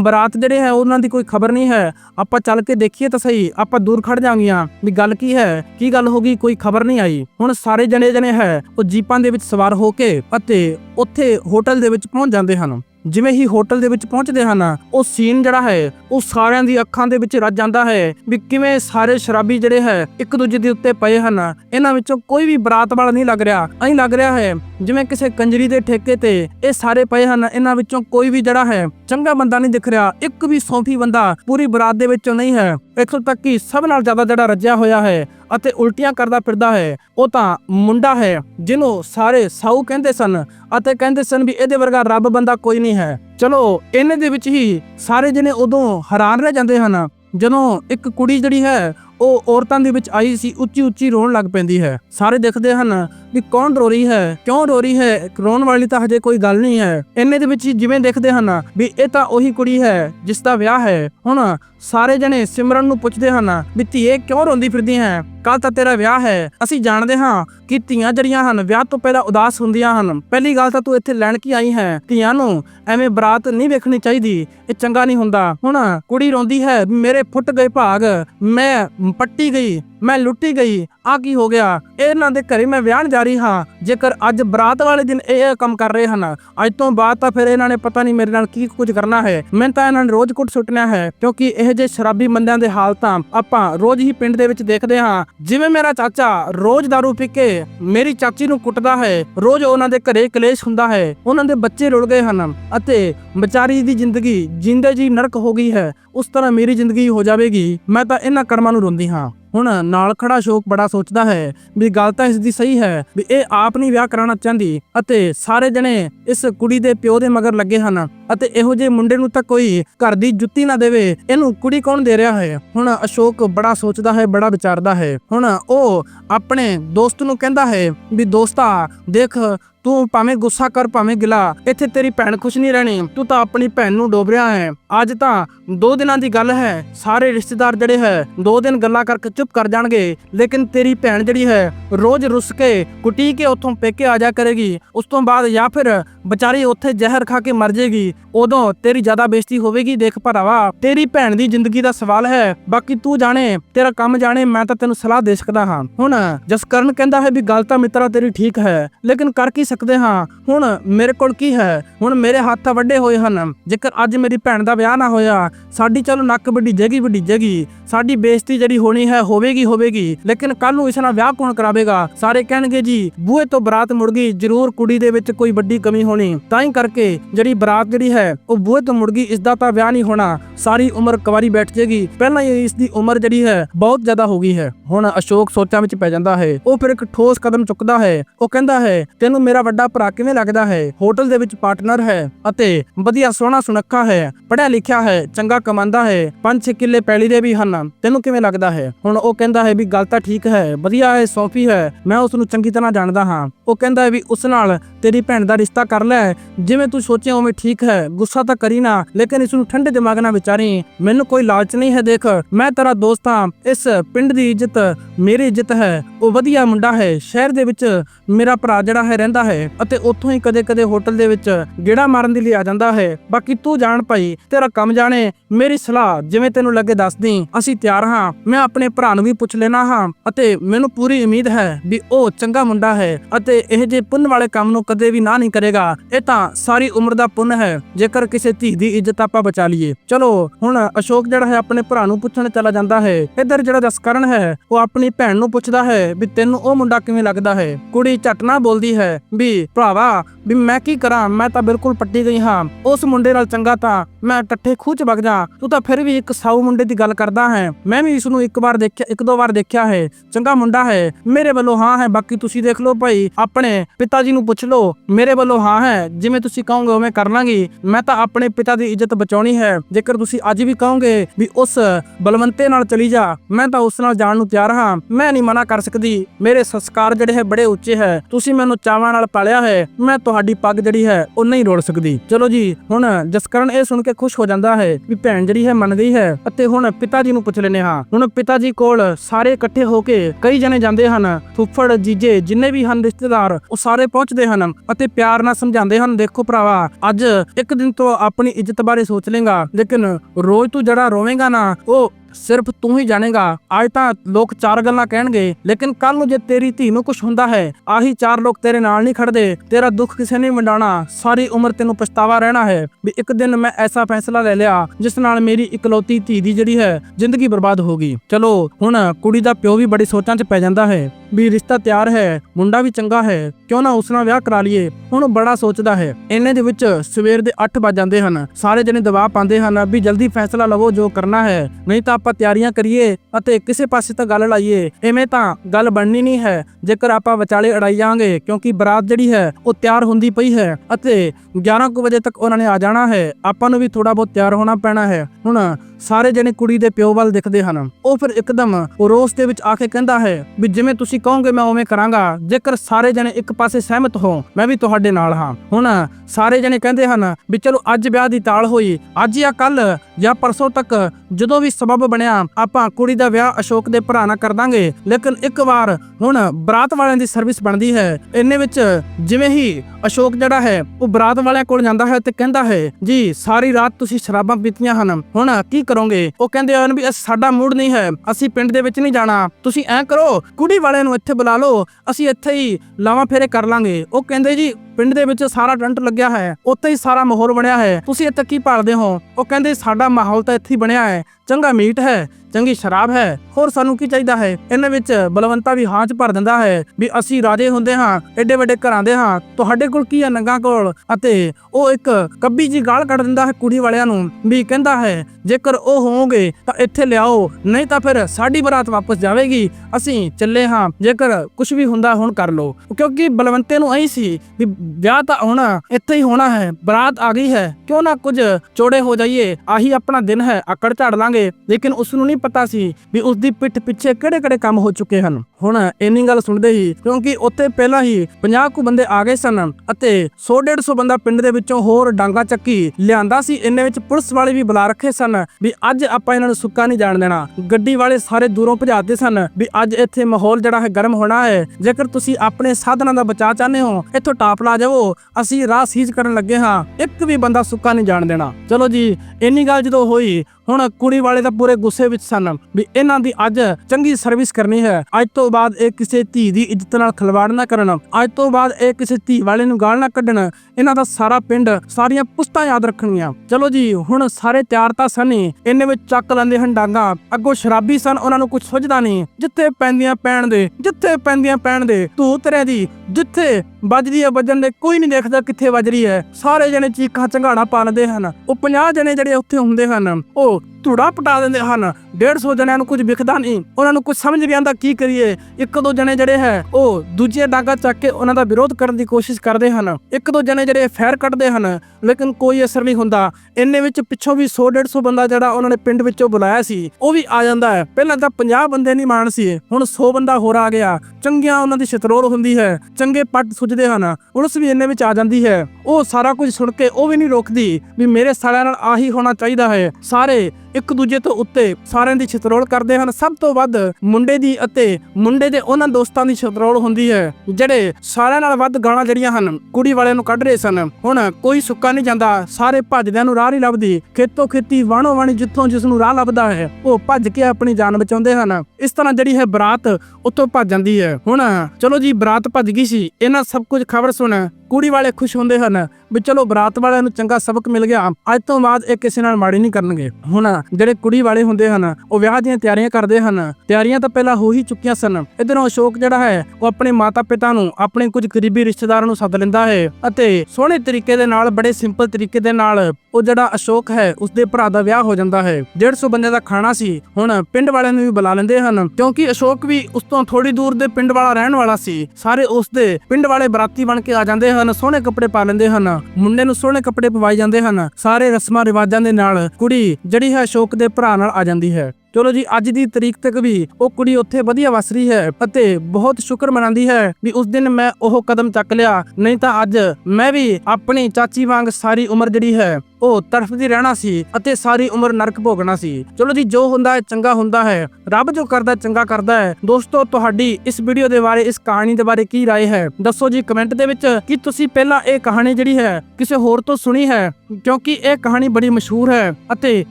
ਬਰਾਤ ਜਿਹੜੇ ਹੈ, ਉਹਨਾਂ ਦੀ ਕੋਈ ਖਬਰ ਨਹੀਂ ਹੈ। ਆਪਾਂ ਚੱਲ ਕੇ ਦੇਖੀਏ ਤਾਂ ਸਹੀ, ਆਪਾਂ ਦੂਰ ਖੜ ਜਾਾਂਗੀਆਂ। ਵੀ ਗੱਲ ਕੀ ਹੈ, ਕੀ ਗੱਲ ਹੋ ਗਈ, ਕੋਈ ਖਬਰ ਨਹੀਂ ਆਈ। ਹੁਣ ਸਾਰੇ ਜਣੇ ਜਣੇ ਹੈ, ਉਹ ਜੀਪਾਂ ਦੇ ਵਿੱਚ ਸਵਾਰ ਹੋ ਕੇ ਅਤੇ ਉੱਥੇ ਹੋਟਲ ਦੇ ਵਿੱਚ ਪਹੁੰਚ ਜਾਂਦੇ ਹਨ। ਜਿਵੇਂ ਹੀ ਹੋਟਲ ਦੇ ਵਿੱਚ ਪਹੁੰਚਦੇ ਹਨ, ਉਹ ਸੀਨ ਜਿਹੜਾ ਹੈ, ਉਹ ਸਾਰਿਆਂ ਦੀ ਅੱਖਾਂ ਦੇ ਵਿੱਚ ਰੱਜ ਜਾਂਦਾ ਹੈ ਵੀ ਕਿਵੇਂ ਸਾਰੇ ਸ਼ਰਾਬੀ ਜਿਹੜੇ ਹੈ, ਇੱਕ ਦੂਜੇ ਦੇ ਉੱਤੇ ਪਏ ਹਨ। ਇਹਨਾਂ ਵਿੱਚੋਂ ਕੋਈ ਵੀ ਬਰਾਤ ਵਾਲਾ ਨਹੀਂ ਲੱਗ ਰਿਹਾ। ਐਂ ਲੱਗ ਰਿਹਾ ਹੈ, ਜਿਵੇਂ ਕਿਸੇ ਕੰਜਰੀ ਦੇ ਠੇਕੇ ਤੇ ਇਹ ਸਾਰੇ ਪਏ ਹਨ। ਇਹਨਾਂ ਵਿੱਚੋਂ ਕੋਈ ਵੀ ਜਿਹੜਾ ਹੈ ਚੰਗਾ ਬੰਦਾ ਨਹੀਂ ਦਿਖ ਰਿਹਾ। ਇੱਕ ਵੀ ਸੌਂਫੀ ਬੰਦਾ ਪੂਰੀ ਬਰਾਤ ਦੇ ਵਿੱਚੋਂ ਨਹੀਂ ਹੈ। ਇੱਥੋਂ ਤੱਕ ਕਿ ਸਭ ਨਾਲ ਜ਼ਿਆਦਾ ਜਿਹੜਾ ਰੱਜਿਆ ਹੋਇਆ ਹੈ ਅਤੇ ਉਲਟੀਆਂ ਕਰਦਾ ਫਿਰਦਾ ਹੈ, ਉਹ ਤਾਂ ਮੁੰਡਾ ਹੈ, ਜਿਹਨੂੰ ਸਾਰੇ ਸਾਊ ਕਹਿੰਦੇ ਸਨ ਅਤੇ ਕਹਿੰਦੇ ਸਨ ਵੀ ਇਹਦੇ ਵਰਗਾ ਰੱਬ ਬੰਦਾ ਕੋਈ ਨਹੀਂ ਹੈ। ਚਲੋ, ਇਹਨੇ ਦੇ ਵਿੱਚ ਹੀ ਸਾਰੇ ਜਣੇ ਉਦੋਂ ਹੈਰਾਨ ਰਹਿ ਜਾਂਦੇ ਹਨ। ਜਦੋਂ ਇੱਕ ਕੁੜੀ ਜਿਹੜੀ ਹੈ ਉਹ ਔਰਤਾਂ ਦੇ ਵਿੱਚ ਆਈ ਸੀ, ਉੱਚੀ ਉੱਚੀ ਰੋਣ ਲੱਗ ਪੈਂਦੀ ਹੈ। ਸਾਰੇ ਦੇਖਦੇ ਹਨ ਵੀ ਕੌਣ ਰੋ ਰਹੀ ਹੈ, ਕਿਉਂ ਰੋ ਰਹੀ ਹੈ, ਰੋਣ ਵਾਲੀ ਤਾਂ ਹਜੇ ਕੋਈ ਗੱਲ ਨਹੀਂ ਹੈ। ਇੰਨੇ ਦੇ ਵਿੱਚ ਜਿਵੇਂ ਦੇਖਦੇ ਹਨ ਵੀ ਇਹ ਤਾਂ ਉਹੀ ਕੁੜੀ ਹੈ ਜਿਸ ਦਾ ਵਿਆਹ ਹੈ। ਹੁਣ ਸਾਰੇ ਜਣੇ ਸਿਮਰਨ ਨੂੰ ਪੁੱਛਦੇ ਹਨ ਵੀ ਧੀਏ ਕਿਉਂ ਰੋਂਦੀ ਫਿਰਦੀ ਹੈ? ਕੱਲ ਤਾਂ ਤੇਰਾ ਵਿਆਹ ਹੈ। ਅਸੀਂ ਜਾਣਦੇ ਹਾਂ ਕਿ ਧੀਆਂ ਜੜੀਆਂ ਹਨ, ਵਿਆਹ ਤੋਂ ਪਹਿਲਾਂ ਉਦਾਸ ਹੁੰਦੀਆਂ ਹਨ। ਪਹਿਲੀ ਗੱਲ ਤਾਂ ਤੂੰ ਇੱਥੇ ਲੈਣ ਕੀ ਆਈ ਹੈ? ਧੀਆਂ ਨੂੰ ਐਵੇਂ ਬਰਾਤ ਨਹੀਂ ਵੇਖਣੀ ਚਾਹੀਦੀ। ਇਹ ਚੰਗਾ ਨਹੀਂ ਹੁੰਦਾ। ਹੁਣ ਕੁੜੀ ਰੋਂਦੀ ਹੈ, ਮੇਰੇ ਫੁੱਟ ਗਏ ਭਾਗ। ਮੈਂ ਪੱਟੀ ਗਈ, ਮੈਂ ਲੁੱਟੀ ਗਈ। ਆ ਕੀ ਹੋ ਗਿਆ? ਇਹਨਾਂ ਦੇ ਘਰੇ ਮੈਂ ਵਿਆਹਣ ਜਾ ਰਹੀ ਹਾਂ। ਜੇਕਰ ਅੱਜ ਬਰਾਤ ਵਾਲੇ ਦਿਨ ਇਹ ਕੰਮ ਕਰ ਰਹੇ ਹਨ, ਅੱਜ ਤੋਂ ਬਾਅਦ ਤਾਂ ਫਿਰ ਇਹਨਾਂ ਨੇ ਪਤਾ ਨਹੀਂ ਮੇਰੇ ਨਾਲ ਕੀ ਕੁਝ ਕਰਨਾ ਹੈ। ਮੈਂ ਤਾਂ ਇਹਨਾਂ ਨੇ ਰੋਜ਼ ਕੁੱਟ ਸੁੱਟਣਾ ਹੈ, ਕਿਉਂਕਿ ਇਹ ਜੇ ਸ਼ਰਾਬੀ ਬੰਦਿਆਂ ਦੇ ਹਾਲਤਾਂ ਆਪਾਂ ਰੋਜ਼ ਹੀ ਪਿੰਡ ਦੇ ਵਿੱਚ ਦੇਖਦੇ ਹਾਂ। ਜਿਵੇਂ ਮੇਰਾ ਚਾਚਾ ਰੋਜ਼ दारू ਪੀ ਕੇ ਮੇਰੀ ਚਾਚੀ ਨੂੰ ਕੁੱਟਦਾ ਹੈ, ਰੋਜ਼ ਉਹਨਾਂ ਦੇ ਘਰੇ ਕਲੇਸ਼ ਹੁੰਦਾ ਹੈ, ਉਹਨਾਂ ਦੇ ਬੱਚੇ ਰੁਲ ਗਏ ਹਨ ਅਤੇ ਵਿਚਾਰੀ ਦੀ ਜ਼ਿੰਦਗੀ ਜਿੰਦੇ ਜੀ ਨਰਕ ਹੋ ਗਈ ਹੈ, ਉਸ ਤਰ੍ਹਾਂ ਮੇਰੀ ਜ਼ਿੰਦਗੀ ਹੋ ਜਾਵੇਗੀ, ਮੈਂ ਤਾਂ ਇਹਨਾਂ ਕਰਮਾਂ ਨੂੰ ਰੋਂਦੀ ਹਾਂ। ਹੁਣ ਨਾਲ ਖੜਾ ਅਸ਼ੋਕ ਬੜਾ ਸੋਚਦਾ ਹੈ ਵੀ ਗੱਲ ਤਾਂ ਇਸ ਦੀ ਸਹੀ ਹੈ ਵੀ ਇਹ ਆਪ ਨਹੀਂ ਵਿਆਹ ਕਰਾਉਣਾ ਚਾਹੁੰਦੀ ਅਤੇ ਸਾਰੇ ਜਣੇ ਇਸ ਕੁੜੀ ਦੇ ਪਿਓ ਦੇ ਮਗਰ ਲੱਗੇ ਹਨ ਅਤੇ ਇਹੋ ਜਿਹੇ ਮੁੰਡੇ ਨੂੰ ਤਾਂ ਕੋਈ ਘਰ ਦੀ ਜੁੱਤੀ ਨਾ ਦੇਵੇ, ਇਹਨੂੰ ਕੁੜੀ ਕੌਣ ਦੇ ਰਿਹਾ ਹੈ? ਹੁਣ ਅਸ਼ੋਕ ਬੜਾ ਸੋਚਦਾ ਹੈ, ਬੜਾ ਵਿਚਾਰਦਾ ਹੈ। ਹੁਣ ਉਹ ਆਪਣੇ ਦੋਸਤ ਨੂੰ ਕਹਿੰਦਾ ਹੈ ਵੀ, ਦੋਸਤਾ, ਦੇਖ ਤੂੰ ਭਾਵੇਂ ਗੁੱਸਾ ਕਰ, ਭਾਵੇਂ ਗਿਲਾ। ਇੱਥੇ ਤੇਰੀ ਭੈਣ ਖੁਸ਼ ਨਹੀਂ ਰਹਿਣੀ। ਤੂੰ ਤਾਂ ਆਪਣੀ ਭੈਣ ਨੂੰ ਡੋਬ ਰਿਹਾ ਹੈ। ਅੱਜ ਤਾਂ ਦੋ ਦਿਨਾਂ ਦੀ ਗੱਲ ਹੈ। ਸਾਰੇ ਰਿਸ਼ਤੇਦਾਰ ਜਿਹੜੇ ਹੈ, ਦੋ ਦਿਨ ਗੱਲਾਂ ਕਰਕੇ ਚੁੱਪ ਕਰ ਜਾਣਗੇ। ਲੇਕਿਨ ਤੇਰੀ ਭੈਣ ਜਿਹੜੀ ਹੈ, ਰੋਜ਼ ਰੁੱਸ ਕੇ, ਕੁੱਟੀ ਕੇ ਉੱਥੋਂ ਪੇਕੇ ਆ ਜਾ ਕਰੇਗੀ। ਉਸ ਤੋਂ ਬਾਅਦ ਜਾਂ ਫਿਰ ਵਿਚਾਰੀ ਉੱਥੇ ਜ਼ਹਿਰ ਖਾ ਕੇ ਮਰ ਜਾਏਗੀ ਉਦੋਂ ਤੇਰੀ ਜ਼ਿਆਦਾ ਬੇਇੱਜ਼ਤੀ ਹੋਵੇਗੀ, ਦੇਖ ਭਰਾਵਾ। ਤੇਰੀ ਭੈਣ ਦੀ ਜ਼ਿੰਦਗੀ ਦਾ ਸਵਾਲ ਹੈ। ਬਾਕੀ ਤੂੰ ਜਾਣੇ, ਤੇਰਾ ਕੰਮ ਜਾਣੇ, ਮੈਂ ਤਾਂ ਤੈਨੂੰ ਸਲਾਹ ਦੇ ਸਕਦਾ ਹਾਂ। ਹੁਣ ਜਸਕਰਨ ਕਹਿੰਦਾ ਹੈ ਵੀ ਗੱਲ ਤਾਂ ਮਿੱਤਰਾ ਤੇਰੀ ਠੀਕ ਹੈ। ਲੇਕਿਨ ਕਰ ਕੀ ਸਕਦੇ ਹਾਂ। ਹੁਣ ਮੇਰੇ ਕੋਲ ਕੀ ਹੈ? ਹੁਣ ਮੇਰੇ ਹੱਥ ਵੱਡੇ ਹੋਏ ਹਨ। ਜੇਕਰ ਅੱਜ ਮੇਰੀ ਭੈਣ ਦਾ ਵਿਆਹ ਨਾ ਹੋਇਆ, ਸਾਡੀ ਚਲੋ ਨੱਕ ਵੱਡੀ ਜਗੀ ਵੱਡੀ ਜਗੀ। ਸਾਡੀ ਬੇਇੱਜ਼ਤੀ ਜਿਹੜੀ ਹੋਣੀ ਹੈ ਹੋਵੇਗੀ ਹੋਵੇਗੀ। ਲੇਕਿਨ ਕੱਲ ਨੂੰ ਇਸ ਨਾਲ ਵਿਆਹ ਕੌਣ ਕਰਾਵੇਗਾ? ਸਾਰੇ ਕਹਿਣਗੇ ਜੀ, ਬੂਹੇ ਤੋਂ ਬਰਾਤ ਮੁੜ ਗਈ, ਜ਼ਰੂਰ ਕੁੜੀ ਦੇ ਵਿੱਚ ਕੋਈ ਵੱਡੀ ਕਮੀ ਹੋਣੀ। ਤਾਂ ਹੀ ਕਰਕੇ ਜਿਹੜੀ ਬਰਾਤ ਜਿਹੜੀ ਹੈ, ਉਹ ਬੂਹੇ ਤੋਂ ਮੁੜ ਗਈ, ਇਸ ਦਾ ਤਾਂ ਵਿਆਹ ਨਹੀਂ ਹੋਣਾ। ਸਾਰੀ ਉਮਰ ਕੁਵਾਰੀ ਬੈਠ ਜੇਗੀ। ਪਹਿਲਾਂ ਹੀ ਇਸ ਦੀ ਉਮਰ ਜਿਹੜੀ ਹੈ, ਬਹੁਤ ਜ਼ਿਆਦਾ ਹੋ ਗਈ ਹੈ। ਹੁਣ ਅਸ਼ੋਕ ਸੋਚਾਂ ਵਿੱਚ ਪੈ ਜਾਂਦਾ ਹੈ। ਉਹ ਫਿਰ ਇੱਕ ਠੋਸ ਕਦਮ ਚੁੱਕਦਾ ਹੈ। ਉਹ ਕਹਿੰਦਾ ਹੈ, ਤੈਨੂੰ ਮੇਰਾ ਵੱਡਾ ਭਰਾ ਕਿਵੇਂ ਲੱਗਦਾ ਹੈ? ਹੋਟਲ ਦੇ ਵਿੱਚ ਪਾਰਟਨਰ ਹੈ ਅਤੇ ਵਧੀਆ ਸੋਹਣਾ ਸੁਨੱਖਾ ਹੈ, ਪੜ੍ਹਿਆ ਲਿਖਿਆ ਹੈ, ਚੰਗਾ ਕਮਾਉਂਦਾ ਹੈ। 5-6 ਕਿੱਲੇ ਪੈਲੀ ਦੇ ਵੀ ਹਨ। ਤੈਨੂੰ ਕਿਵੇਂ ਲੱਗਦਾ ਹੈ? ਹੁਣ ਉਹ ਕਹਿੰਦਾ ਹੈ ਵੀ ਗੱਲ ਤਾਂ ਠੀਕ ਹੈ, ਵਧੀਆ ਹੈ, ਸੌਫੀ ਹੈ। ਮੈਂ ਉਸ ਨੂੰ ਚੰਗੀ ਤਰ੍ਹਾਂ ਜਾਣਦਾ ਹਾਂ। ਉਹ ਕਹਿੰਦਾ ਹੈ ਵੀ ਉਸ ਨਾਲ ਤੇਰੀ ਭੈਣ ਦਾ ਰਿਸ਼ਤਾ ਕਰ ਲੈ। ਜਿਵੇਂ ਤੂੰ ਸੋਚਿਆ ਉਵੇਂ ਠੀਕ ਹੈ। ਗੁੱਸਾ ਤਾਂ ਕਰੀ ਨਾ, ਲੇਕਿਨ ਇਸ ਨੂੰ ਠੰਡੇ ਦਿਮਾਗ ਨਾਲ ਵਿਚਾਰੀ। ਮੈਨੂੰ ਕੋਈ ਲਾਲਚ ਨਹੀਂ ਹੈ, ਦੇਖ। ਮੈਂ ਤੇਰਾ ਦੋਸਤ ਹਾਂ। ਇਸ ਪਿੰਡ ਦੀ ਇੱਜ਼ਤ ਮੇਰੀ ਇੱਜ਼ਤ ਹੈ। ਉਹ ਵਧੀਆ ਮੁੰਡਾ ਹੈ। ਸ਼ਹਿਰ ਦੇ ਵਿੱਚ ਮੇਰਾ ਭਰਾ ਜਿਹੜਾ ਹੈ, ਰਹਿੰਦਾ ਹੈ। ਅਤੇ ਉੱਥੋਂ ਹੀ ਕਦੇ-ਕਦੇ ਹੋਟਲ ਦੇ ਵਿੱਚ ਗੇੜਾ ਮਾਰਨ ਦੇ ਲਈ ਆ ਜਾਂਦਾ ਹੈ। ਬਾਕੀ ਤੂੰ ਜਾਣ ਭਾਈ, ਤੇਰਾ ਕੰਮ ਜਾਣੇ। ਮੇਰੀ ਸਲਾਹ, ਜਿਵੇਂ ਤੈਨੂੰ ਲੱਗੇ ਦੱਸ ਦੀ ਅਸੀਂ ਤਿਆਰ ਹਾਂ। ਮੈਂ ਆਪਣੇ ਭਰਾ ਨੂੰ ਵੀ ਪੁੱਛ ਲੈਣਾ ਹਾਂ। ਅਤੇ ਮੈਨੂੰ ਪੂਰੀ ਉਮੀਦ ਹੈ ਵੀ ਉਹ ਚੰਗਾ ਮੁੰਡਾ ਹੈ। ਅਤੇ ਇਹ ਜੇ ਪੁੰਨ ਵਾਲੇ ਕੰਮ ਨੂੰ ਕਦੇ ਵੀ ਨਾ ਨਹੀਂ ਕਰੇਗਾ। ਇਹ ਤਾਂ ਸਾਰੀ ਉਮਰ ਦਾ ਪੁੰਨ ਹੈ। ਜੇਕਰ ਕਿਸੇ ਧੀ ਦੀ ਇੱਜ਼ਤ ਆਪਾਂ ਬਚਾ ਲਈਏ। ਚਲੋ, ਹੁਣ ਅਸ਼ੋਕ ਜਿਹੜਾ ਹੈ ਆਪਣੇ ਭਰਾ ਨੂੰ ਪੁੱਛਣ ਚਲਾ ਜਾਂਦਾ ਹੈ। ਇੱਧਰ ਜਿਹੜਾ ਦਸਕਰਨ ਹੈ, ਉਹ ਆਪਣੀ ਭੈਣ ਨੂੰ ਪੁੱਛਦਾ ਹੈ ਵੀ ਤੈਨੂੰ ਉਹ ਮੁੰਡਾ ਕਿਵੇਂ ਲੱਗਦਾ ਹੈ? ਕੁੜੀ ਝਟ ਨਾ ਬੋਲਦੀ ਹੈ ਵੀ, ਭਰਾਵਾ, ਵੀ ਮੈਂ ਕੀ ਕਰਾਂ? ਮੈਂ ਤਾਂ ਬਿਲਕੁਲ ਪੱਟੀ ਗਈ ਹਾਂ। ਉਸ ਮੁੰਡੇ ਨਾਲ ਚੰਗਾ ਤਾਂ ਮੈਂ ਟੱਠੇ ਖੂਹ ਚ ਵਗ ਜਾ। ਤੂੰ ਤਾਂ ਫਿਰ ਵੀ ਇੱਕ ਸਾਊ ਮੁੰਡੇ ਦੀ ਗੱਲ ਕਰਦਾ ਹੈ। ਮੈਂ ਵੀ ਇਸ ਨੂੰ ਇੱਕ ਵਾਰ ਦੇਖਿਆ, ਇੱਕ ਦੋ ਵਾਰ ਦੇਖਿਆ ਹੈ। ਚੰਗਾ ਮੁੰਡਾ ਹੈ। ਮੇਰੇ ਵੱਲੋਂ ਹਾਂ ਹੈ, ਬਾਕੀ ਤੁਸੀਂ ਦੇਖ ਲਓ ਭਾਈ। ਆਪਣੇ ਪਿਤਾ ਜੀ ਨੂੰ ਪੁੱਛ ਲਓ। ਮੇਰੇ ਵੱਲੋਂ ਹਾਂ ਹੈ। ਜਿਵੇਂ ਤੁਸੀਂ ਕਹੋਗੇ ਉਵੇਂ ਕਰ ਲਾਂਗੀ। ਮੈਂ ਤਾਂ ਆਪਣੇ ਪਿਤਾ ਦੀ ਇੱਜ਼ਤ ਬਚਾਉਣੀ ਹੈ। ਜੇਕਰ ਤੁਸੀਂ ਅੱਜ ਵੀ ਕਹੋਗੇ ਵੀ ਉਸ ਬਲਵੰਤੇ ਨਾਲ ਚਲੀ ਜਾ, ਮੈਂ ਤਾਂ ਉਸ ਨਾਲ ਜਾਣ ਨੂੰ ਤਿਆਰ ਹਾਂ। ਮੈਂ ਨਹੀਂ ਮਨਾ ਕਰ ਸਕਦੀ। ਮੇਰੇ ਸੰਸਕਾਰ ਜਿਹੜੇ ਹੈ ਬੜੇ ਉੱਚੇ ਹੈ। ਤੁਸੀਂ ਮੈਨੂੰ ਚਾਵਾਂ ਨਾਲ ਪਾਲਿਆ ਹੈ। ਮੈਂ ਤੁਹਾਡੀ ਪੱਗ ਜਿਹੜੀ ਹੈ, ਉਹ ਨਹੀਂ ਰੋੜ ਸਕਦੀ। ਚਲੋ ਜੀ, ਹੁਣ ਜਸਕਰਨ ਇਹ ਸੁਣ ਕੇ ਖੁਸ਼ ਹੋ ਜਾਂਦਾ ਹੈ ਵੀ ਭੈਣ ਜਿਹੜੀ ਹੈ ਮੰਨ ਗਈ ਹੈ ਅਤੇ ਹੁਣ ਪਿਤਾ ਜੀ ਨੂੰ ਪੁੱਛ ਲੈਨੇ ਹਾਂ। ਹੁਣ ਪਿਤਾ ਜੀ ਕੋਲ ਸਾਰੇ ਇਕੱਠੇ ਹੋ ਕੇ ਕਈ ਜਣੇ ਜਾਂਦੇ ਹਨ। ਫੁੱਫੜ, ਜੀਜੇ, ਜਿੰਨੇ ਵੀ ਹਨ ਰਿਸ਼ਤੇਦਾਰ, ਉਹ ਸਾਰੇ ਪਹੁੰਚਦੇ ਹਨ। ਅਤੇ ਪਿਆਰ ਨਾਲ ਸਮਝਾਉਂਦੇ ਹਨ। ਦੇਖੋ ਭਰਾਵਾ, ਅੱਜ ਇੱਕ ਦਿਨ ਤੋਂ ਆਪਣੀ ਇੱਜ਼ਤ ਬਾਰੇ ਸੋਚ ਲੇਗਾ, ਲੇਕਿਨ ਰੋਜ਼ ਤੂੰ ਜਿਹੜਾ ਰੋਵੇਂਗਾ ਨਾ, ਉਹ ਸਿਰਫ ਤੂੰ ਹੀ ਜਾਣੇਗਾ। ਅੱਜ ਤਾਂ ਲੋਕ ਚਾਰ ਗੱਲਾਂ ਕਹਿਣਗੇ, ਲੇਕਿਨ ਕੱਲ ਨੂੰ ਜੇ ਤੇਰੀ ਧੀ ਨੂੰ ਕੁਝ ਹੁੰਦਾ ਹੈ, ਆਹੀ ਚਾਰ ਲੋਕ ਤੇਰੇ ਨਾਲ ਨਹੀਂ ਖੜਦੇ। ਤੇਰਾ ਦੁੱਖ ਕਿਸੇ ਨੇ ਵੰਡਾਣਾ ਸਾਰੀ ਉਮਰ ਤੈਨੂੰ ਪਛਤਾਵਾ ਰਹਿਣਾ ਹੈ ਵੀ ਇੱਕ ਦਿਨ ਮੈਂ ਐਸਾ ਫੈਸਲਾ ਲੈ ਲਿਆ, ਜਿਸ ਨਾਲ ਮੇਰੀ ਇਕਲੌਤੀ ਧੀ ਦੀ ਜਿਹੜੀ ਹੈ ਜ਼ਿੰਦਗੀ ਬਰਬਾਦ ਹੋ ਗਈ। ਚਲੋ, ਹੁਣ ਕੁੜੀ ਦਾ ਪਿਓ ਵੀ ਬੜੀ ਸੋਚਾਂ 'ਚ ਪੈ ਜਾਂਦਾ ਹੈ। ਵੀ ਰਿਸ਼ਤਾ ਤਿਆਰ ਹੈ, ਮੁੰਡਾ ਵੀ ਚੰਗਾ ਹੈ, ਕਿਉਂ ਨਾ ਉਸ ਨਾਲ ਵਿਆਹ ਕਰਾ ਲਈਏ? ਹੁਣ ਬੜਾ ਸੋਚਦਾ ਹੈ। ਇੰਨੇ ਦੇ ਵਿੱਚ ਸਵੇਰ ਦੇ 8 ਵੱਜ ਜਾਂਦੇ ਹਨ। ਸਾਰੇ ਜਣੇ ਦਬਾਅ ਪਾਉਂਦੇ ਹਨ ਵੀ ਜਲਦੀ ਫੈਸਲਾ ਲਵੋ ਜੋ ਕਰਨਾ ਹੈ। ਨਹੀਂ ਤਾਂ ਆਪਾਂ ਤਿਆਰੀਆਂ ਕਰੀਏ ਅਤੇ ਕਿਸੇ ਪਾਸੇ ਤਾਂ ਗੱਲ ਲਾਈਏ। ਐਵੇਂ ਤਾਂ ਗੱਲ ਬਣਨੀ ਨਹੀਂ ਹੈ। ਜੇਕਰ ਆਪਾਂ ਵਿਚਾਲੇ ਅੜਾਈ ਜਾਾਂਗੇ ਕਿਉਂਕਿ ਬਰਾਤ ਜਿਹੜੀ ਹੈ, ਉਹ ਤਿਆਰ ਹੁੰਦੀ ਪਈ ਹੈ ਅਤੇ 11 ਕੁ ਵਜੇ ਤੱਕ ਉਹਨਾਂ ਨੇ ਆ ਜਾਣਾ ਹੈ, ਆਪਾਂ ਨੂੰ ਵੀ ਥੋੜਾ ਬਹੁਤ ਤਿਆਰ ਹੋਣਾ ਪੈਣਾ ਹੈ। ਹੁਣ ਸਾਰੇ ਜਣੇ ਕੁੜੀ ਦੇ ਪਿਓ ਵੱਲ ਦੇਖਦੇ ਹਨ। ਉਹ ਫਿਰ ਇੱਕਦਮ ਰੋਸ ਦੇ ਵਿੱਚ ਆ ਕੇ ਕਹਿੰਦਾ ਹੈ ਵੀ ਜਿਵੇਂ ਤੁਸੀਂ ਕਹੋਗੇ ਮੈਂ ਉਵੇਂ ਕਰਾਂਗਾ। ਜੇਕਰ ਸਾਰੇ ਜਣੇ ਇੱਕ ਪਾਸੇ ਸਹਿਮਤ ਹੋ, ਮੈਂ ਵੀ ਤੁਹਾਡੇ ਨਾਲ ਹਾਂ। ਹੁਣ ਸਾਰੇ ਜਣੇ ਕਹਿੰਦੇ ਹਨ ਵੀ ਚਲੋ ਅੱਜ ਵਿਆਹ ਦੀ ਤਾਲ ਹੋਈ, ਅੱਜ ਜਾਂ ਕੱਲ ਜਾਂ ਪਰਸੋਂ ਤੱਕ ਜਦੋਂ ਵੀ ਸਬਬ ਬਣਿਆ, ਆਪਾਂ ਕੁੜੀ ਦਾ ਵਿਆਹ ਅਸ਼ੋਕ ਦੇ ਭਰਾ ਨਾਲ ਕਰ ਦਾਂਗੇ ਲੇਕਿਨ ਇੱਕ ਵਾਰ ਹੁਣ ਬਰਾਤ ਵਾਲਿਆਂ ਦੀ ਸਰਵਿਸ ਬਣਦੀ ਹੈ। ਇੰਨੇ ਵਿੱਚ ਜਿਵੇਂ ਹੀ ਅਸ਼ੋਕ ਜਿਹੜਾ ਹੈ, ਉਹ ਬਰਾਤ ਵਾਲਿਆਂ ਕੋਲ ਜਾਂਦਾ ਹੈ ਤੇ ਕਹਿੰਦਾ ਹੈ, ਜੀ, ਸਾਰੀ ਰਾਤ ਤੁਸੀਂ ਸ਼ਰਾਬਾਂ ਪੀਤੀਆਂ ਹਨ। ਹੁਣ ਕੀ ਕਰੋਗੇ? ਉਹ ਕਹਿੰਦੇ ਹਨ ਵੀ ਇਹ ਸਾਡਾ ਮੂਡ ਨਹੀਂ ਹੈ। ਅਸੀਂ ਪਿੰਡ ਦੇ ਵਿੱਚ ਨਹੀਂ ਜਾਣਾ। ਤੁਸੀਂ ਐਂ ਕਰੋ, ਕੁੜੀ ਵਾਲਿਆਂ ਨੂੰ ਇੱਥੇ ਬੁਲਾ ਲਓ, ਅਸੀਂ ਇੱਥੇ ਹੀ ਲਾਵਾਂ ਫੇਰੇ ਕਰ ਲਾਂਗੇ। ਉਹ ਕਹਿੰਦੇ ਜੀ, ਪਿੰਡ ਦੇ ਵਿੱਚ ਸਾਰਾ ਟੈਂਟ ਲੱਗਿਆ ਹੈ, ਉੱਥੇ ਹੀ ਸਾਰਾ ਮਾਹੌਲ ਬਣਿਆ ਹੈ। ਤੁਸੀਂ ਇੱਥੇ ਕੀ ਭਾਲਦੇ ਹੋ? ਉਹ ਕਹਿੰਦੇ ਸਾਡਾ ਮਾਹੌਲ ਤਾਂ ਇੱਥੇ ਹੀ ਬਣਿਆ ਹੈ, ਚੰਗਾ ਮੀਟ ਹੈ। ਚੰਗੀ ਸ਼ਰਾਬ ਹੈ, ਹੋਰ ਸਾਨੂੰ ਕੀ ਚਾਹੀਦਾ ਹੈ? ਇਹਨਾਂ ਵਿੱਚ ਬਲਵੰਤਾ ਵੀ ਹਾਂ ਚ ਭਰ ਦਿੰਦਾ ਹੈ ਵੀ ਅਸੀਂ ਰਾਜੇ ਹੁੰਦੇ ਹਾਂ ਐਡੇ ਵੱਡੇ ਘਰਾਂ ਦੇ ਹਾਂ, ਤੁਹਾਡੇ ਕੋਲ ਕੀ ਹੈ ਨੰਗਾ ਕੋਲ? ਅਤੇ ਉਹ ਇੱਕ ਕੱਬੀ ਜੀ ਗਾਲ ਕੱਢ ਦਿੰਦਾ ਹੈ ਕੁੜੀ ਵਾਲਿਆਂ ਨੂੰ ਵੀ ਕਹਿੰਦਾ ਹੈ, ਜੇਕਰ ਉਹ ਹੋਵੋਗੇ ਤਾਂ ਇੱਥੇ ਲਿਆਓ, ਨਹੀਂ ਤਾਂ ਫਿਰ ਸਾਡੀ ਬਰਾਤ ਵਾਪਸ ਜਾਵੇਗੀ, ਅਸੀਂ ਚੱਲੇ ਹਾਂ, ਜੇਕਰ ਕੁਝ ਵੀ ਹੁੰਦਾ ਹੁਣ ਕਰ ਲਓ। ਕਿਉਂਕਿ ਬਲਵੰਤੇ ਨੂੰ ਐਂ ਸੀ ਵੀ ਵਿਆਹ ਤਾਂ ਹੋਣਾ, ਇੱਥੇ ਹੀ ਹੋਣਾ ਹੈ, ਬਰਾਤ ਆ ਗਈ ਹੈ, ਕਿਉਂ ਨਾ ਕੁਝ ਚੋੜੇ ਹੋ ਜਾਈਏ, ਆਹੀ ਆਪਣਾ ਦਿਨ ਹੈ, ਆਕੜ ਝੜ ਲਾਂਗੇ, ਲੇਕਿਨ ਉਸ ਨੂੰ ਨਹੀਂ ਪਤਾ ਸੀ ਵੀ ਉਸ ਦੀ ਪਿੱਠ ਪਿੱਛੇ ਕਿਹੜੇ ਕਿਹੜੇ ਕੰਮ ਹੋ ਚੁੱਕੇ ਹਨ। ਹੁਣ ਇੰਨੀ ਗੱਲ ਸੁਣਦੇ ਹੀ, ਕਿਉਂਕਿ ਉੱਥੇ ਪਹਿਲਾਂ ਹੀ 50 ਕੁ ਬੰਦੇ ਆ ਗਏ ਸਨ ਅਤੇ 100 150 ਬੰਦਾ ਪਿੰਡ ਦੇ ਵਿੱਚੋਂ ਹੋਰ ਡਾਂਗਾ ਚੱਕੀ ਲਿਆਂਦਾ ਸੀ। ਇੰਨੇ ਵਿੱਚ ਪੁਲਿਸ ਵਾਲੇ ਵੀ ਬੁਲਾ ਰੱਖੇ ਸਨ ਵੀ ਅੱਜ ਆਪਾਂ ਇਹਨਾਂ ਨੂੰ ਸੁੱਕਾ ਨਹੀਂ ਜਾਣ ਦੇਣਾ। ਗੱਡੀ ਵਾਲੇ ਸਾਰੇ ਦੂਰੋਂ ਭਜਾਦੇ ਸਨ ਵੀ ਅੱਜ ਇੱਥੇ ਮਾਹੌਲ ਜਿਹੜਾ ਹੈ ਗਰਮ ਹੋਣਾ ਹੈ। ਜੇਕਰ ਤੁਸੀਂ ਆਪਣੇ ਸਾਧਨਾਂ ਦਾ ਬਚਾਅ ਚਾਹੁੰਦੇ ਹੋ, ਇੱਥੋਂ ਟਾਪ ਲਾ ਜਾਵੋ। ਅਸੀਂ ਰਾਹ ਸੀਜ਼ ਕਰਨ ਲੱਗੇ ਹਾਂ। ਇੱਕ ਵੀ ਬੰਦਾ ਸੁੱਕਾ ਨਹੀਂ ਜਾਣ ਦੇਣਾ। ਚਲੋ ਜੀ, ਇੰਨੀ ਗੱਲ ਜਦੋਂ ਹੋਈ, ਹੁਣ ਕੁੜੀ ਵਾਲੇ ਤਾਂ ਪੂਰੇ ਗੁੱਸੇ ਵਿੱਚ ਸਨ ਵੀ ਇਹਨਾਂ ਦੀ ਅੱਜ ਚੰਗੀ ਸਰਵਿਸ ਕਰਨੀ ਹੈ। ਅੱਜ ਤੋਂ ਬਾਅਦ ਇਹ ਕਿਸੇ ਧੀ ਦੀ ਇੱਜ਼ਤ ਨਾਲ ਖਿਲਵਾੜ ਨਾ ਕਰਨ। ਅੱਜ ਤੋਂ ਬਾਅਦ ਇਹ ਕਿਸੇ ਧੀ ਵਾਲੇ ਨੂੰ ਗਾਲ ਨਾ ਕੱਢਣ। ਇਹਨਾਂ ਦਾ ਸਾਰਾ ਪਿੰਡ ਸਾਰੀਆਂ ਪੁਸਤਾਂ ਯਾਦ ਰੱਖਣਗੀਆਂ। ਚਲੋ ਜੀ, ਹੁਣ ਸਾਰੇ ਤਿਆਰ ਤਾਂ ਸਨ ਹੀ। ਇੰਨੇ ਵਿੱਚ ਚੱਕ ਲੈਂਦੇ ਹਨ ਡਾਂਗਾ। ਅੱਗੋਂ ਸ਼ਰਾਬੀ ਸਨ, ਉਹਨਾਂ ਨੂੰ ਕੁਝ ਸੁਝਦਾ ਨਹੀਂ। ਜਿੱਥੇ ਪੈਂਦੀਆਂ ਪੈਣ ਦੇ, ਜਿੱਥੇ ਪੈਂਦੀਆਂ ਪੈਣ ਦੇ, ਤੂੰ ਤੇਰੇ ਦੀ, ਜਿੱਥੇ ਵੱਜਦੀ ਹੈ, ਵੱਜਣ ਦੇ ਕੋਈ ਨਹੀਂ ਦੇਖਦਾ ਕਿੱਥੇ ਵੱਜ ਰਹੀ ਹੈ। ਸਾਰੇ ਜਣੇ ਚੀਕਾਂ ਝੰਗਾੜਾ ਪਾ ਲੈਂਦੇ ਹਨ। ਉਹ 50 ਜਣੇ ਜਿਹੜੇ ਉੱਥੇ ਹੁੰਦੇ ਹਨ, ਉਹ ਧੂੜਾ ਪਟਾ ਦਿੰਦੇ ਹਨ। 150 ਜਣਿਆਂ ਨੂੰ ਕੁਝ ਵਿਖਦਾ ਨਹੀਂ। ਉਹਨਾਂ ਨੂੰ ਕੁਝ ਸਮਝ ਨਹੀਂ ਆਉਂਦਾ, ਕੀ ਕਰੀਏ? ਇੱਕ ਦੋ ਜਣੇ ਜਿਹੜੇ ਹੈ, ਉਹ ਦੂਜੇ ਡਾਂਗਾ ਚੱਕ ਕੇ ਉਹਨਾਂ ਦਾ ਵਿਰੋਧ ਕਰਨ ਦੀ ਕੋਸ਼ਿਸ਼ ਕਰਦੇ ਹਨ। ਇੱਕ ਦੋ ਜਣੇ ਜਿਹੜੇ ਫੈਰ ਕੱਢਦੇ ਹਨ, ਲੇਕਿਨ ਕੋਈ ਅਸਰ ਨਹੀਂ ਹੁੰਦਾ। ਇੰਨੇ ਵਿੱਚ ਪਿੱਛੋਂ ਵੀ 100 150 ਬੰਦਾ ਜਿਹੜਾ ਉਹਨਾਂ ਨੇ ਪਿੰਡ ਵਿੱਚੋਂ ਬੁਲਾਇਆ ਸੀ, ਉਹ ਵੀ ਆ ਜਾਂਦਾ ਹੈ। ਪਹਿਲਾਂ ਤਾਂ 50 ਬੰਦੇ ਨਹੀਂ ਮਾਣ ਸੀ, ਹੁਣ 100 ਬੰਦਾ ਹੋਰ ਆ ਗਿਆ। ਚੰਗੀਆਂ ਉਹਨਾਂ ਦੀ ਸ਼ਤਰੋਲ ਹੁੰਦੀ ਹੈ। ਚੰਗੇ ਪੱਟ ਸੁਜ ਸੁੱਜਦੇ ਹਨ। ਪੁਲਿਸ ਵੀ ਇੰਨੇ ਵਿੱਚ ਆ ਜਾਂਦੀ ਹੈ। ਉਹ ਸਾਰਾ ਕੁਝ ਸੁਣ ਕੇ ਉਹ ਵੀ ਨਹੀਂ ਰੋਕਦੀ ਵੀ ਮੇਰੇ ਸਾਰਿਆਂ ਨਾਲ ਆਹੀ ਹੋਣਾ ਚਾਹੀਦਾ ਹੈ। ਸਾਰੇ ਇੱਕ ਦੂਜੇ ਤੋਂ ਉੱਤੇ ਸਾਰਿਆਂ ਦੀ ਛਤਰੋਲ ਕਰਦੇ ਹਨ। ਸਭ ਤੋਂ ਵੱਧ ਮੁੰਡੇ ਦੀ ਅਤੇ ਮੁੰਡੇ ਦੇ ਉਹਨਾਂ ਦੋਸਤਾਂ ਦੀ ਛਤਰੋਲ ਹੁੰਦੀ ਹੈ, ਜਿਹੜੇ ਸਾਰਿਆਂ ਨਾਲ ਵੱਧ ਗਾਣਾ ਜਿਹੜੀਆਂ ਹਨ, ਕੁੜੀ ਵਾਲਿਆਂ ਨੂੰ ਕੱਢ ਰਹੇ ਸਨ। ਹੁਣ ਕੋਈ ਸੁੱਕਾ ਨਹੀਂ ਜਾਂਦਾ, ਸਾਰੇ ਭੱਜਦਿਆਂ ਨੂੰ ਰਾਹ ਨਹੀਂ ਲੱਭਦੀ। ਖੇਤੋਂ ਖੇਤੀ ਵਾਣੋ ਵਾਣੀ ਜਿੱਥੋਂ ਜਿਸ ਨੂੰ ਰਾਹ ਲੱਭਦਾ ਹੈ, ਉਹ ਭੱਜ ਕੇ ਆਪਣੀ ਜਾਨ ਬਚਾਉਂਦੇ ਹਨ। ਇਸ ਤਰ੍ਹਾਂ ਜਿਹੜੀ ਹੈ ਬਰਾਤ ਉੱਥੋਂ ਭੱਜ ਜਾਂਦੀ ਹੈ। ਹੁਣ ਚਲੋ ਜੀ, ਬਰਾਤ ਭੱਜ ਗਈ ਸੀ। ਇਹਨਾਂ ਸਭ ਕੁਝ ਖਬਰ ਸੁਣ। ਕੁੜੀ ਵਾਲੇ ਖੁਸ਼ ਹੁੰਦੇ ਹਨ ਵੀ ਚਲੋ ਬਰਾਤ ਵਾਲਿਆਂ ਨੂੰ ਚੰਗਾ ਸਬਕ ਮਿਲ ਗਿਆ, ਅੱਜ ਤੋਂ ਬਾਅਦ ਇਹ ਕਿਸੇ ਨਾਲ ਮਾੜੀ ਨਹੀਂ ਕਰਨਗੇ। ਹੁਣ ਜਿਹੜੇ ਕੁੜੀ ਵਾਲੇ ਹੁੰਦੇ ਹਨ, ਉਹ ਵਿਆਹ ਦੀਆਂ ਤਿਆਰੀਆਂ ਕਰਦੇ ਹਨ। ਤਿਆਰੀਆਂ ਤਾਂ ਪਹਿਲਾਂ ਹੋ ਹੀ ਚੁੱਕੀਆਂ ਸਨ। ਇਧਰੋਂ ਅਸ਼ੋਕ ਜਿਹੜਾ ਹੈ, ਉਹ ਆਪਣੇ ਮਾਤਾ ਪਿਤਾ ਨੂੰ, ਆਪਣੇ ਕੁਝ ਕਰੀਬੀ ਰਿਸ਼ਤੇਦਾਰਾਂ ਨੂੰ ਸੱਦ ਲੈਂਦਾ ਹੈ ਅਤੇ ਸੋਹਣੇ ਤਰੀਕੇ ਦੇ ਨਾਲ, ਬੜੇ ਸਿੰਪਲ ਤਰੀਕੇ ਦੇ ਨਾਲ ਉਹ ਜਿਹੜਾ ਅਸ਼ੋਕ ਹੈ, ਉਸਦੇ ਭਰਾ ਦਾ ਵਿਆਹ ਹੋ ਜਾਂਦਾ ਹੈ। 150 ਬੰਦੇ ਦਾ ਖਾਣਾ ਸੀ। ਹੁਣ ਪਿੰਡ ਵਾਲਿਆਂ ਨੂੰ ਵੀ ਬੁਲਾ ਲੈਂਦੇ ਹਨ, ਕਿਉਂਕਿ ਅਸ਼ੋਕ ਵੀ ਉਸ ਤੋਂ ਥੋੜੀ ਦੂਰ ਦੇ ਪਿੰਡ ਵਾਲਾ ਰਹਿਣ ਵਾਲਾ ਸੀ। ਸਾਰੇ ਉਸ ਦੇ ਪਿੰਡ ਵਾਲੇ ਬਰਾਤੀ ਬਣ ਕੇ ਆ ਜਾਂਦੇ ਹਨ, ਸੋਹਣੇ ਕੱਪੜੇ ਪਾ ਲੈਂਦੇ ਹਨ। ਮੁੰਡੇ ਨੂੰ ਸੋਹਣੇ ਕੱਪੜੇ ਪਵਾਏ ਜਾਂਦੇ ਹਨ। ਸਾਰੇ ਰਸਮਾਂ ਰਿਵਾਜਾਂ ਦੇ ਨਾਲ ਕੁੜੀ, ਜਿਹੜੀ ਹੈ ਅਸ਼ੋਕ ਦੇ ਭਰਾ ਨਾਲ ਆ ਜਾਂਦੀ ਹੈ। ਚਲੋ ਜੀ ਅੱਜ ਦੀ ਤਰੀਕ ਤੱਕ ਵੀ ਉਹ ਕੁੜੀ ਉੱਥੇ ਵਧੀਆ ਵਸ ਰਹੀ ਹੈ ਅਤੇ ਬਹੁਤ ਸ਼ੁਕਰ ਮਨਾਉਂਦੀ ਹੈ ਵੀ ਉਸ ਦਿਨ ਮੈਂ ਉਹ ਕਦਮ ਚੱਕ ਲਿਆ ਨਹੀਂ ਤਾਂ ਅੱਜ ਮੈਂ ਵੀ ਆਪਣੀ ਚਾਚੀ ਵਾਂਗ ਸਾਰੀ ਉਮਰ ਜਿਹੜੀ ਹੈ ਉਹ ਤੜਫਦੀ ਰਹਿਣਾ ਸੀ ਅਤੇ ਸਾਰੀ ਉਮਰ ਨਰਕ ਭੋਗਣਾ ਸੀ ਚਲੋ ਜੀ ਜੋ ਹੁੰਦਾ ਹੈ ਚੰਗਾ ਹੁੰਦਾ ਹੈ ਰੱਬ ਜੋ ਕਰਦਾ ਹੈ, ਚੰਗਾ ਕਰਦਾ ਹੈ ਦੋਸਤੋ ਤੁਹਾਡੀ ਇਸ ਵੀਡੀਓ ਦੇ ਬਾਰੇ ਇਸ ਕਹਾਣੀ ਦੇ ਬਾਰੇ ਕੀ رائے ਹੈ ਦੱਸੋ ਜੀ ਕਮੈਂਟ ਦੇ ਵਿੱਚ ਕਿ ਤੁਸੀਂ ਪਹਿਲਾਂ ਇਹ ਕਹਾਣੀ ਜਿਹੜੀ ਹੈ ਕਿਸੇ ਹੋਰ ਤੋਂ ਸੁਣੀ ਹੈ ਕਿਉਂਕਿ ਇਹ ਕਹਾਣੀ ਬੜੀ ਮਸ਼ਹੂਰ ਹੈ ਅਤੇ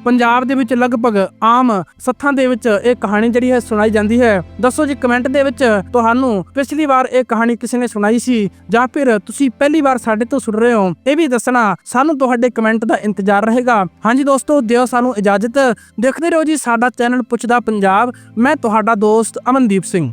ਪੰਜਾਬ ਦੇ ਵਿੱਚ ਲਗਭਗ ਆਮ ਸੱਥਾਂ ਦੇ ਵਿੱਚ ਇਹ ਕਹਾਣੀ ਜਿਹੜੀ ਹੈ ਸੁਣਾਈ ਜਾਂਦੀ ਹੈ। ਦੱਸੋ ਜੀ ਕਮੈਂਟ ਦੇ ਵਿੱਚ ਤੁਹਾਨੂੰ ਪਿਛਲੀ ਵਾਰ ਇਹ ਕਹਾਣੀ ਕਿਸੇ ਨੇ ਸੁਣਾਈ ਸੀ ਜਾਂ ਫਿਰ ਤੁਸੀਂ ਪਹਿਲੀ ਵਾਰ ਸਾਡੇ ਤੋਂ ਸੁਣ ਰਹੇ ਹੋ, ਇਹ ਵੀ ਦੱਸਣਾ ਸਾਨੂੰ ਤੁਹਾਡੇ ਕਮੈਂਟ ਦਾ ਇੰਤਜ਼ਾਰ ਰਹੇਗਾ। ਹਾਂਜੀ ਦੋਸਤੋ, ਦਿਓ ਸਾਨੂੰ ਇਜਾਜ਼ਤ। ਦੇਖਦੇ ਰਹੋ ਜੀ ਸਾਡਾ ਚੈਨਲ ਪੁੱਛਦਾ ਪੰਜਾਬ। ਮੈਂ ਤੁਹਾਡਾ ਦੋਸਤ ਅਮਨਦੀਪ ਸਿੰਘ।